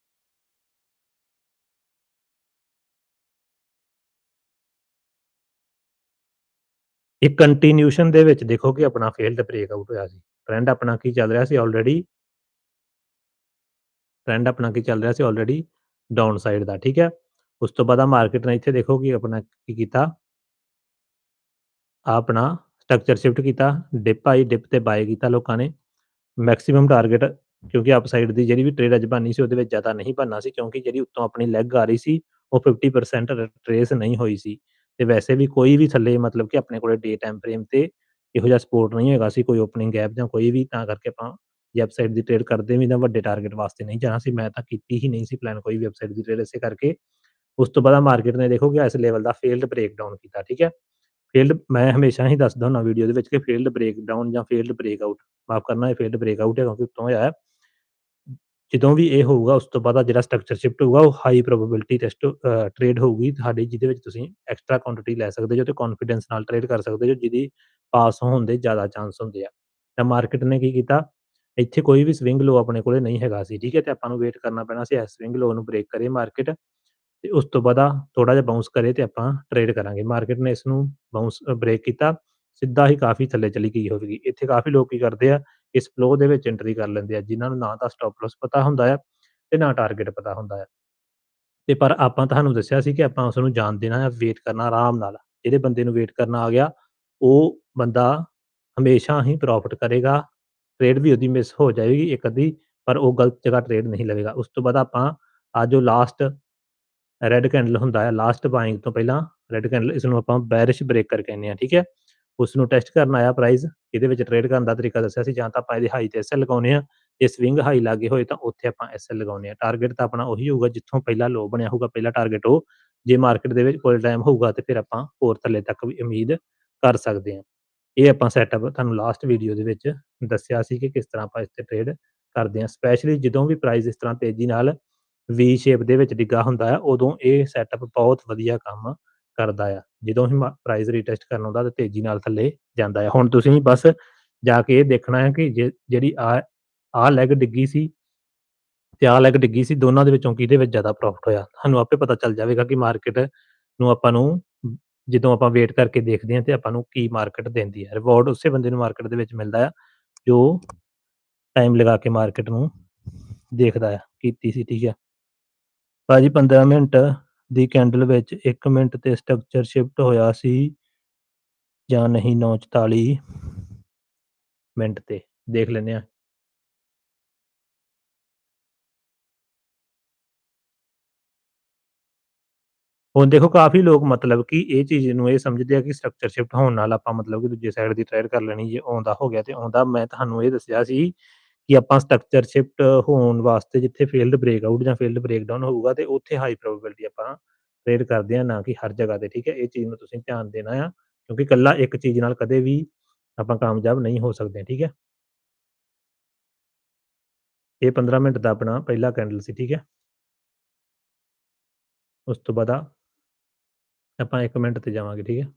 ਇਹ ਕੰਟੀਨਿਊਸ਼ਨ ਦੇ ਵਿੱਚ ਦੇਖੋ ਕਿ ਆਪਣਾ ਫੇਲਡ ਬ੍ਰੇਕ ਆਊਟ ਹੋਇਆ ਸੀ। ਟ੍ਰੈਂਡ ਆਪਣਾ ਕੀ ਚੱਲ ਰਿਹਾ ਸੀ ਆਲਰੇਡੀ ਟ੍ਰੈਂਡ ਆਪਣਾ ਕੀ ਚੱਲ ਰਿਹਾ ਸੀ ਆਲਰੇਡੀ ਡਾਊਨ ਸਾਈਡ ਦਾ, ਠੀਕ ਹੈ। ਉਸ ਤੋਂ ਬਾਅਦ ਆ ਮਾਰਕੀਟ ਨੇ ਇੱਥੇ ਦੇਖੋ ਕਿ ਆਪਣਾ ਕੀ ਕੀਤਾ? ਆਪਣਾ ਸਟਰਕਚਰ ਸ਼ਿਫਟ ਕੀਤਾ ਡਿਪ ਆਈ ਡਿਪ ਤੇ ਬਾਏ ਕੀਤਾ ਲੋਕਾਂ ਨੇ। ਮੈਕਸਿਮਮ ਟਾਰਗੇਟ ਕਿਉਂਕਿ ਅਪਸਾਈਡ ਦੀ ਜਿਹੜੀ ਵੀ ਟ੍ਰੇਡ ਅੱਜ ਬਣਨੀ ਸੀ ਉਹਦੇ ਵਿੱਚ ਜ਼ਿਆਦਾ ਨਹੀਂ ਬਣਨਾ ਸੀ, ਕਿਉਂਕਿ ਜਿਹੜੀ ਉੱਤੋਂ ਆਪਣੀ ਲੈਗ ਆ ਰਹੀ ਸੀ, ਉਹ 50% ਰਿਟਰੇਸ ਨਹੀਂ ਹੋਈ ਸੀ। ਤੇ ਵੈਸੇ ਵੀ ਕੋਈ ਵੀ ਥੱਲੇ ਮਤਲਬ ਕਿ ਆਪਣੇ ਕੋਲੇ ਡੇ ਟਾਈਮ ਫਰੇਮ ਤੇ ਇਹੋ ਜਿਹਾ ਸਪੋਰਟ ਨਹੀਂ ਹੈਗਾ ਸੀ, ਕੋਈ ਓਪਨਿੰਗ ਗੈਪ ਜਾਂ ਕੋਈ ਵੀ, ਤਾਂ ਕਰਕੇ ਆਪਾਂ ਜੇ ਦੀ ਟ੍ਰੇਡ ਕਰਦੇ ਵੀ ਤਾਂ ਵੱਡੇ ਟਾਰਗੇਟ ਵਾਸਤੇ ਨਹੀਂ ਜਾਣਾ ਸੀ, ਮੈਂ ਤਾਂ ਕੀਤੀ ਹੀ ਨਹੀਂ ਸੀ ਪਲਾਨ ਕੋਈ ਵੀ ਅਪਸਾਈਡ ਦੀ ਟ੍ਰੇਡ ਇਸੇ ਕਰਕੇ। ਉਸ ਤੋਂ ਬਾਅਦ ਮਾਰਕੀਟ ਨੇ ਦੇਖੋ ਕਿ ਇਸ ਲੈਵਲ ਦਾ ਫੇਲਡ ਬ੍ਰੇਕਡਾਊਨ ਕੀਤਾ, ਠੀਕ ਹੈ? ਫੀਲਡ ਮੈਂ ਹਮੇਸ਼ਾ ਹੀ ਦੱਸਦਾ ਹੁੰਦਾ ਵੀਡੀਓ ਦੇ ਵਿੱਚ ਕਿ ਫੀਲਡ ਬ੍ਰੇਕਡਾਊਨ ਜਾਂ ਫੀਲਡ ਬ੍ਰੇਕਆਊਟ ਮਾਫ ਕਰਨਾ ਇਹ ਫੀਲਡ ਬ੍ਰੇਕਆਊਟ ਹੈ ਕਿਉਂਕਿ ਉੱਤੋਂ ਹੋਇਆ ਜਦੋਂ ਵੀ ਇਹ ਹੋਊਗਾ, ਉਸ ਤੋਂ ਬਾਅਦ ਜਿਹੜਾ ਸਟਰਕਚਰ ਸ਼ਿਫਟ ਹੋਊਗਾ, ਉਹ ਹਾਈ ਪ੍ਰੋਬੇਬਿਲਟੀ ਟੈਸਟ ਟ੍ਰੇਡ ਹੋਊਗੀ। ਤੁਹਾਡੀ ਜਿਹਦੇ ਵਿੱਚ ਤੁਸੀਂ ਐਕਸਟਰਾ ਕੁਆਂਟੀਟੀ ਲੈ ਸਕਦੇ ਹੋ ਤੇ ਕੌਨਫੀਡੈਂਸ ਨਾਲ ਟ੍ਰੇਡ ਕਰ ਸਕਦੇ ਹੋ ਜਿਹਦੀ ਪਾਸ ਹੋਣ ਦੇ ਜ਼ਿਆਦਾ ਚਾਂਸ ਹੁੰਦੇ ਆ। ਤਾਂ ਮਾਰਕੀਟ ਨੇ ਕੀ ਕੀਤਾ? ਇੱਥੇ ਕੋਈ ਵੀ ਸਵਿੰਗ ਲੋ ਆਪਣੇ ਕੋਲੇ ਨਹੀਂ ਹੈਗਾ ਸੀ, ਠੀਕ ਹੈ? ਤੇ ਆਪਾਂ ਨੂੰ ਵੇਟ ਕਰਨਾ ਪੈਣਾ ਸੀ, ਇਸ ਸਵਿੰਗ ਲੋ ਨੂੰ ਬ੍ਰੇਕ ਕਰੇ ਮਾਰਕੀਟ ਤੇ ਉਸ ਤੋਂ ਬਾਅਦ ਆ ਥੋੜਾ ਜਿਹਾ ਬਾਉਂਸ ਕਰੇ ਤੇ ਆਪਾਂ ਟ੍ਰੇਡ ਕਰਾਂਗੇ। ਮਾਰਕੀਟ ਨੇ ਇਸ ਨੂੰ ਬਾਉਂਸ ਬ੍ਰੇਕ ਕੀਤਾ। ਸਿੱਧਾ ਹੀ ਕਾਫੀ ਥੱਲੇ ਚਲੀ ਗਈ ਹੋਵੇਗੀ। ਇੱਥੇ ਕਾਫੀ ਲੋਕ ਕੀ ਕਰਦੇ ਆ ਇਸ ਫਲੋ ਦੇ ਵਿੱਚ ਐਂਟਰੀ ਕਰ ਲੈਂਦੇ ਆ, ਜਿਨ੍ਹਾਂ ਨੂੰ ਨਾ ਤਾਂ ਸਟਾਪ ਲਾਸ ਪਤਾ ਹੁੰਦਾ ਹੈ ਤੇ ਨਾ ਟਾਰਗੇਟ ਪਤਾ ਹੁੰਦਾ ਹੈ ਤੇ ਪਰ ਆਪਾਂ ਤੁਹਾਨੂੰ ਦੱਸਿਆ ਸੀ ਕਿ ਆਪਾਂ ਉਸ ਨੂੰ ਜਾਣ ਦੇਣਾ ਹੈ ਵੇਟ ਕਰਨਾ ਆਰਾਮ ਨਾਲ, ਜਿਹੜੇ ਬੰਦੇ ਨੂੰ ਵੇਟ ਕਰਨਾ ਆ ਗਿਆ, ਉਹ ਬੰਦਾ ਹਮੇਸ਼ਾ ਹੀ ਪ੍ਰੋਫਿਟ ਕਰੇਗਾ ਟ੍ਰੇਡ ਵੀ ਉਹਦੀ ਮਿਸ ਹੋ ਜਾਏਗੀ ਇੱਕ ਅੱਧੀ, ਪਰ ਉਹ ਗਲਤ ਜਗ੍ਹਾ ਟ੍ਰੇਡ ਨਹੀਂ ਲਵੇਗਾ। ਉਸ ਤੋਂ ਬਾਅਦ ਆਪਾਂ ਆ ਜੋ ਲਾਸਟ ਰੈੱਡ ਕੈਂਡਲ ਹੁੰਦਾ ਹੈ ਲਾਸਟ ਬਾਇੰਗ ਤੋਂ ਪਹਿਲਾਂ ਰੈੱਡ ਕੈਂਡਲ ਇਸ ਨੂੰ ਆਪਾਂ ਬੈਰਿਸ਼ ਬ੍ਰੇਕਰ ਕਹਿੰਦੇ ਆ, ਠੀਕ ਹੈ? ਉਸ ਨੂੰ ਟੈਸਟ ਕਰਨ ਆਇਆ ਪ੍ਰਾਈਸ ਇਹਦੇ ਵਿੱਚ ਟ੍ਰੇਡ ਕਰਨ ਦਾ ਤਰੀਕਾ ਦੱਸਿਆ ਸੀ, ਜਾਂ ਤਾਂ ਆਪਾਂ ਇਹਦੇ ਹਾਈ ਤੇ ਐਸਐਲ ਲਗਾਉਨੇ ਆ ਜੇ ਸਵਿੰਗ ਹਾਈ ਲਾਗੇ ਹੋਏ ਤਾਂ ਉੱਥੇ ਆਪਾਂ ਐਸਐਲ ਲਗਾਉਨੇ ਆ ਟਾਰਗੇਟ ਤਾਂ ਆਪਣਾ ਉਹੀ ਹੋਊਗਾ ਜਿੱਥੋਂ ਪਹਿਲਾ ਲੋ ਬਣਿਆ ਹੋਊਗਾ, ਪਹਿਲਾ ਟਾਰਗੇਟ ਉਹ। ਜੇ ਮਾਰਕੀਟ ਦੇ ਵਿੱਚ ਕੋਈ ਟਾਈਮ ਹੋਊਗਾ ਤੇ ਫਿਰ ਆਪਾਂ ਹੋਰ ਥੱਲੇ ਤੱਕ ਵੀ ਉਮੀਦ ਕਰ ਸਕਦੇ ਹਾਂ। ਇਹ ਆਪਾਂ ਸੈਟਅਪ ਤੁਹਾਨੂੰ ਲਾਸਟ ਵੀਡੀਓ ਦੇ ਵਿੱਚ ਦੱਸਿਆ ਸੀ ਕਿ ਕਿਸ ਤਰ੍ਹਾਂ ਆਪਾਂ ਇਸ ਤੇ ਟ੍ਰੇਡ ਕਰਦੇ ਹਾਂ। ਸਪੈਸ਼ਲੀ ਜਦੋਂ ਵੀ ਪ੍ਰਾਈਸ ਇਸ ਤਰ੍ਹਾਂ ਤੇਜ਼ੀ ਨਾਲ ਵੀ ਸ਼ੇਪ ਦੇ ਵਿੱਚ ਡਿੱਗਾ ਹੁੰਦਾ ਹੈ, ਉਦੋਂ ਇਹ ਸੈਟਅਪ ਬਹੁਤ ਵਧੀਆ ਕੰਮ ਕਰਦਾ ਆ। ਜਦੋਂ ਹੀ ਪ੍ਰਾਈਸ ਰੀਟੈਸਟ ਕਰਨ ਆਉਂਦਾ ਤੇ ਤੇਜ਼ੀ ਨਾਲ ਥੱਲੇ ਜਾਂਦਾ ਹੈ ਹੁਣ ਤੁਸੀਂ ਬਸ ਜਾ ਕੇ ਇਹ ਦੇਖਣਾ ਹੈ ਕਿ ਜਿਹੜੀ ਆ ਆ ਲੈਗ ਡਿੱਗੀ ਸੀ ਤੇ ਆ ਲੈਗ ਡਿੱਗੀ ਸੀ, ਦੋਨਾਂ ਦੇ ਵਿੱਚੋਂ ਕਿਹਦੇ ਵਿੱਚ ਜ਼ਿਆਦਾ ਪ੍ਰੋਫਿਟ ਹੋਇਆ? ਤੁਹਾਨੂੰ ਆਪੇ ਪਤਾ ਚੱਲ ਜਾਵੇਗਾ ਕਿ ਮਾਰਕੀਟ ਨੂੰ ਆਪਾਂ ਨੂੰ ਜਦੋਂ ਆਪਾਂ ਵੇਟ ਕਰਕੇ ਦੇਖਦੇ ਹਾਂ ਤੇ ਆਪਾਂ ਨੂੰ ਕੀ ਮਾਰਕੀਟ ਦਿੰਦੀ ਹੈ। ਰਿਵਾਰਡ ਉਸੇ ਬੰਦੇ ਨੂੰ ਮਾਰਕੀਟ ਦੇ ਵਿੱਚ ਮਿਲਦਾ ਆ, ਜੋ ਟਾਈਮ ਲਗਾ ਕੇ ਮਾਰਕੀਟ ਨੂੰ ਦੇਖਦਾ ਆ, ਕੀਤੀ ਸੀ, ਠੀਕ ਹੈ ਭਾਜੀ 15 ਮਿੰਟ ਦੀ ਕੈਂਡਲ ਵਿੱਚ 1 ਮਿੰਟ ਤੇ ਸਟਰਕਚਰ ਸ਼ਿਫਟ ਹੋਇਆ ਸੀ ਜਾਂ ਨਹੀਂ 9:44 ਮਿੰਟ ਤੇ, ਦੇਖ ਲੈਂਦੇ ਆ ਹੁਣ ਦੇਖੋ, ਕਾਫੀ ਲੋਕ ਮਤਲਬ ਕਿ ਇਹ ਚੀਜ਼ ਨੂੰ ਇਹ ਸਮਝਦੇ ਆ ਕਿ ਸਟਰਕਚਰ ਸ਼ਿਫਟ ਹੋਣ ਨਾਲ ਆਪਾਂ ਮਤਲਬ ਕਿ ਦੂਜੇ ਸਾਈਡ ਦੀ ਟ੍ਰੇਡ ਕਰ ਲੈਣੀ, ਜੇ ਆਉਂਦਾ ਹੋ ਗਿਆ ਤੇ ਆਉਂਦਾ, ਮੈਂ ਤੁਹਾਨੂੰ ਇਹ ਦੱਸਿਆ ਸੀ ਕਿ ਆਪਾਂ ਸਟਰਕਚਰ ਸ਼ਿਫਟ ਹੋਣ ਵਾਸਤੇ ਜਿੱਥੇ ਫੀਲਡ ਬ੍ਰੇਕਆਊਟ ਜਾਂ ਫੀਲਡ ਬ੍ਰੇਕਡਾਊਨ ਹੋਊਗਾ ਤੇ ਉੱਥੇ ਹਾਈ ਪ੍ਰੋਬੇਬਿਲਟੀ ਆਪਾਂ ਟ੍ਰੇਡ ਕਰਦੇ ਆ ਨਾ ਕਿ ਹਰ ਜਗ੍ਹਾ ਤੇ, ਠੀਕ ਹੈ? ਇਹ ਚੀਜ਼ ਨੂੰ ਤੁਸੀਂ ਧਿਆਨ ਦੇਣਾ ਆ, ਕਿਉਂਕਿ ਕੱਲਾ ਇੱਕ ਚੀਜ਼ ਨਾਲ ਕਦੇ ਵੀ ਆਪਾਂ ਕਾਮਯਾਬ ਨਹੀਂ ਹੋ ਸਕਦੇ, ਠੀਕ ਹੈ? ਇਹ 15 ਮਿੰਟ ਦਾ ਆਪਣਾ ਪਹਿਲਾ ਕੈਂਡਲ ਸੀ, ਠੀਕ ਹੈ? ਉਸ ਤੋਂ ਬਾਅਦ ਆਪਾਂ 1 ਮਿੰਟ ਤੇ ਜਾਵਾਂਗੇ, ਠੀਕ ਹੈ?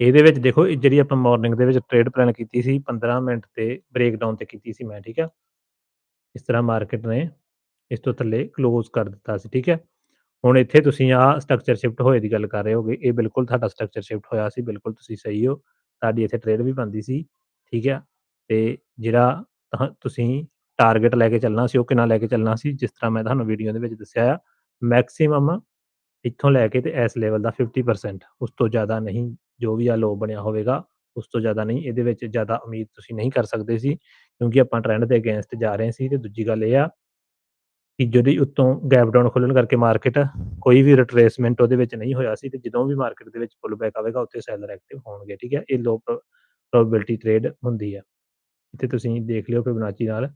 ਇਹਦੇ ਵਿੱਚ ਦੇਖੋ, ਇਹ ਜਿਹੜੀ ਆਪਾਂ ਮਾਰਨਿੰਗ ਦੇ ਵਿੱਚ ਟ੍ਰੇਡ ਪਲਾਨ ਕੀਤੀ ਸੀ 15 ਮਿੰਟ ਤੇ ਬ੍ਰੇਕਡਾਊਨ ਤੇ ਕੀਤੀ ਸੀ ਮੈਂ, ਠੀਕ ਆ? ਇਸ ਤਰ੍ਹਾਂ ਮਾਰਕੀਟ ਨੇ ਇਸ ਤੋਂ ਥੱਲੇ ক্লোਜ਼ ਕਰ ਦਿੱਤਾ ਸੀ, ਠੀਕ ਹੈ ਹੁਣ ਇੱਥੇ ਤੁਸੀਂ ਆ ਸਟਰਕਚਰ ਸ਼ਿਫਟ ਹੋਏ ਦੀ ਗੱਲ ਕਰ ਰਹੇ ਹੋਗੇ, ਇਹ ਬਿਲਕੁਲ ਤੁਹਾਡਾ ਸਟਰਕਚਰ ਸ਼ਿਫਟ ਹੋਇਆ ਸੀ, ਬਿਲਕੁਲ ਤੁਸੀਂ ਸਹੀ ਹੋ। ਤੁਹਾਡੀ ਇੱਥੇ ਟ੍ਰੇਡ ਵੀ ਬਣਦੀ ਸੀ, ਠੀਕ ਹੈ ਤੇ ਜਿਹੜਾ ਤੁਸੀਂ ਟਾਰਗੇਟ ਲੈ ਕੇ ਚੱਲਣਾ ਸੀ, ਉਹ ਕਿੰਨਾ ਲੈ ਕੇ ਚੱਲਣਾ ਸੀ, ਜਿਸ ਤਰ੍ਹਾਂ ਮੈਂ ਤੁਹਾਨੂੰ ਵੀਡੀਓ ਦੇ ਵਿੱਚ ਦੱਸਿਆ ਆ ਮੈਕਸਿਮਮ ਇੱਥੋਂ ਲੈ ਕੇ ਤੇ ਇਸ ਲੈਵਲ ਦਾ 50% ਉਸ ਤੋਂ ਜ਼ਿਆਦਾ ਨਹੀਂ ਜੋ ਵੀ ਆ ਲੋ ਬਣਿਆ ਹੋਵੇਗਾ, ਉਸ ਤੋਂ ਜ਼ਿਆਦਾ ਨਹੀਂ, ਇਹਦੇ ਵਿੱਚ ਜ਼ਿਆਦਾ ਉਮੀਦ ਤੁਸੀਂ ਨਹੀਂ ਕਰ ਸਕਦੇ ਸੀ, ਕਿਉਂਕਿ ਆਪਾਂ ਟ੍ਰੈਂਡ ਦੇ ਅਗੇਂਸਟ ਜਾ ਰਹੇ ਸੀ ਤੇ ਦੂਜੀ ਗੱਲ ਇਹ ਆ ਕਿ ਜਿਹੜੀ ਉੱਤੋਂ ਗੈਪ ਡਾਊਨ ਖੁੱਲਣ ਕਰਕੇ ਮਾਰਕੀਟ ਕੋਈ ਵੀ ਰਿਟਰੇਸਮੈਂਟ ਉਹਦੇ ਵਿੱਚ ਨਹੀਂ ਹੋਇਆ ਸੀ ਤੇ ਜਦੋਂ ਵੀ ਮਾਰਕੀਟ ਦੇ ਵਿੱਚ ਪੁੱਲ ਬੈਕ ਆਵੇਗਾ, ਉੱਥੇ ਸੈਲਰ ਐਕਟਿਵ ਹੋਣਗੇ, ਠੀਕ ਹੈ? ਇਹ ਲੋ ਪ੍ਰੋਬੇਬਿਲਿਟੀ ਟ੍ਰੇਡ ਹੁੰਦੀ ਆ। ਇੱਥੇ ਤੁਸੀਂ ਦੇਖ ਲਿਓ ਫਿਬੋਨਾਚੀ ਨਾਲ।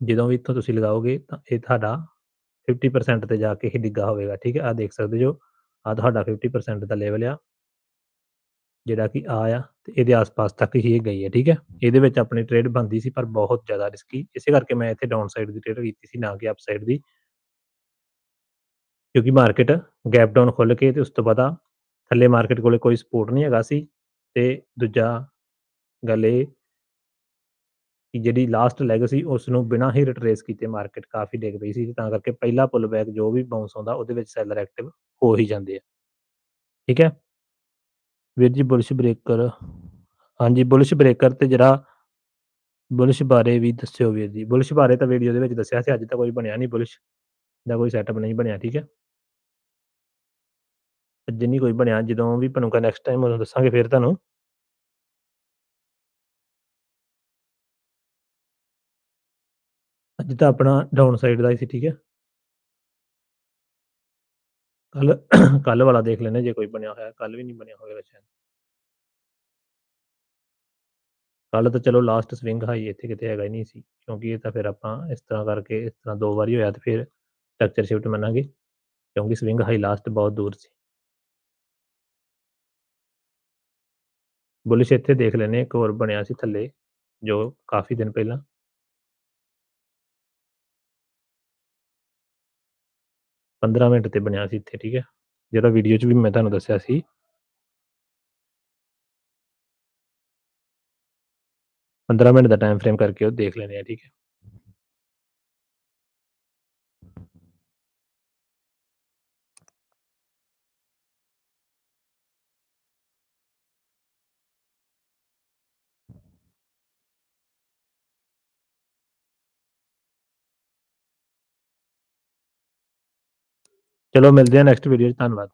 ਜਦੋਂ ਵੀ ਇੱਥੋਂ ਤੁਸੀਂ ਲਗਾਓਗੇ ਤਾਂ ਇਹ ਤੁਹਾਡਾ 50% ਤੇ ਜਾ ਕੇ ਹੀ ਡਿੱਗਾ ਹੋਵੇਗਾ, ਠੀਕ ਹੈ? ਆ ਦੇਖ ਸਕਦੇ ਜੋ ਆ ਤੁਹਾਡਾ 50% ਦਾ ਲੈਵਲ ਆ। ਜਿਹੜਾ ਕਿ ਆ ਆ ਤੇ ਇਹਦੇ ਆਸ-ਪਾਸ ਤੱਕ ਹੀ ਇਹ ਗਈ ਹੈ, ਠੀਕ ਹੈ? ਇਹਦੇ ਵਿੱਚ ਆਪਣੀ ਟ੍ਰੇਡ ਬੰਦੀ ਸੀ ਪਰ ਬਹੁਤ ਜ਼ਿਆਦਾ ਰਿਸਕੀ ਇਸੇ ਕਰਕੇ ਮੈਂ ਇੱਥੇ ਡਾਊਨ ਸਾਈਡ ਦੀ ਟ੍ਰੇਡ ਕੀਤੀ ਸੀ, ਨਾ ਕਿ ਅਪ ਸਾਈਡ ਦੀ। ਕਿਉਂਕਿ ਮਾਰਕੀਟ ਗੈਪ ਡਾਊਨ ਖੁੱਲ ਕੇ ਤੇ ਉਸ ਤੋਂ ਬਾਅਦ ਥੱਲੇ ਮਾਰਕੀਟ ਕੋਲੇ ਕੋਈ ਸਪੋਰਟ ਨਹੀਂ ਹੈਗਾ ਸੀ ਤੇ ਦੂਜਾ ਗੱਲ ਇਹ ਕਿ ਜਿਹੜੀ ਲਾਸਟ ਲੈਗ ਸੀ ਉਸ ਨੂੰ ਬਿਨਾਂ ਹੀ ਰਿਟਰੇਸ ਕੀਤੇ ਮਾਰਕੀਟ ਕਾਫੀ ਡਿੱਗ ਪਈ ਸੀ, ਤਾਂ ਕਰਕੇ ਪਹਿਲਾ ਪੁੱਲ ਬੈਕ ਜੋ ਵੀ ਬਾਉਂਸ ਆਉਂਦਾ ਉਹਦੇ ਵਿੱਚ ਸੈਲਰ ਐਕਟਿਵ ਹੋ ਹੀ ਜਾਂਦੇ ਆ। ਠੀਕ ਹੈ? ਵੀਰ ਜੀ ਬੁਲਿਸ਼ ਬ੍ਰੇਕਰ ਹਾਂਜੀ ਬੁਲਿਸ਼ ਬ੍ਰੇਕਰ ਤੇ ਜਿਹੜਾ ਬੁਲਿਸ਼ ਬਾਰੇ ਵੀ ਦੱਸਿਓ ਵੀਰ ਜੀ। ਬੁਲਿਸ਼ ਬਾਰੇ ਤਾਂ ਵੀਡੀਓ ਦੇ ਵਿੱਚ ਦੱਸਿਆ ਸੀ, ਅੱਜ ਤਾਂ ਕੋਈ ਬਣਿਆ ਨਹੀਂ ਬੁਲਿਸ਼ ਦਾ ਕੋਈ ਸੈਟਅਪ ਨਹੀਂ ਬਣਿਆ, ਠੀਕ ਹੈ? ਅੱਜ ਨਹੀਂ ਕੋਈ ਬਣਿਆ, ਜਦੋਂ ਵੀ ਬਣੂਗਾ ਨੈਕਸਟ ਟਾਈਮ ਉਦੋਂ ਦੱਸਾਂਗੇ ਫਿਰ ਤੁਹਾਨੂੰ। ਅੱਜ ਤਾਂ ਆਪਣਾ ਡਾਊਨ ਸਾਈਡ ਦਾ ਹੀ ਸੀ, ਠੀਕ ਹੈ? ਕੱਲ ਕੱਲ ਵਾਲਾ ਦੇਖ ਲੈਣੇ ਜੇ ਕੋਈ ਬਣਿਆ ਹੋਇਆ ਕੱਲ ਵੀ ਨਹੀਂ ਬਣਿਆ ਹੋਵੇਗਾ ਸ਼ਾਇਦ ਕੱਲ ਤਾਂ ਚਲੋ ਲਾਸਟ ਸਵਿੰਗ ਹਾਈ ਇੱਥੇ ਕਿਤੇ ਹੈਗਾ ਹੀ ਨਹੀਂ ਸੀ, ਕਿਉਂਕਿ ਇਹ ਤਾਂ ਫਿਰ ਆਪਾਂ ਇਸ ਤਰ੍ਹਾਂ ਕਰਕੇ, ਇਸ ਤਰ੍ਹਾਂ ਦੋ ਵਾਰੀ ਹੋਇਆ ਤੇ ਫਿਰ ਸਟਰਕਚਰ ਸ਼ਿਫਟ ਮੰਨਾਂਗੇ, ਕਿਉਂਕਿ ਸਵਿੰਗ ਹਾਈ ਲਾਸਟ ਬਹੁਤ ਦੂਰ ਸੀ। ਬੁਲਿਸ਼ ਇੱਥੇ ਦੇਖ ਲੈਨੇ ਇੱਕ ਹੋਰ ਬਣਿਆ ਸੀ ਥੱਲੇ, ਜੋ ਕਾਫੀ ਦਿਨ ਪਹਿਲਾਂ। ਪੰਦਰਾਂ ਮਿੰਟ ਤੇ ਬਣਿਆ ਸੀ ਇੱਥੇ, ਠੀਕ ਹੈ? ਜਿਹੜਾ ਵੀਡੀਓ 'ਚ ਵੀ ਮੈਂ ਤੁਹਾਨੂੰ ਦੱਸਿਆ ਸੀ। ਪੰਦਰਾਂ ਮਿੰਟ ਦਾ ਟਾਈਮ ਫਰੇਮ ਕਰਕੇ ਉਹ ਦੇਖ ਲੈਣੇ ਆ ਠੀਕ ਹੈ? ਚਲੋ ਮਿਲਦੇ ਹਾਂ ਨੈਕਸਟ ਵੀਡੀਓ 'ਚ ਧੰਨਵਾਦ।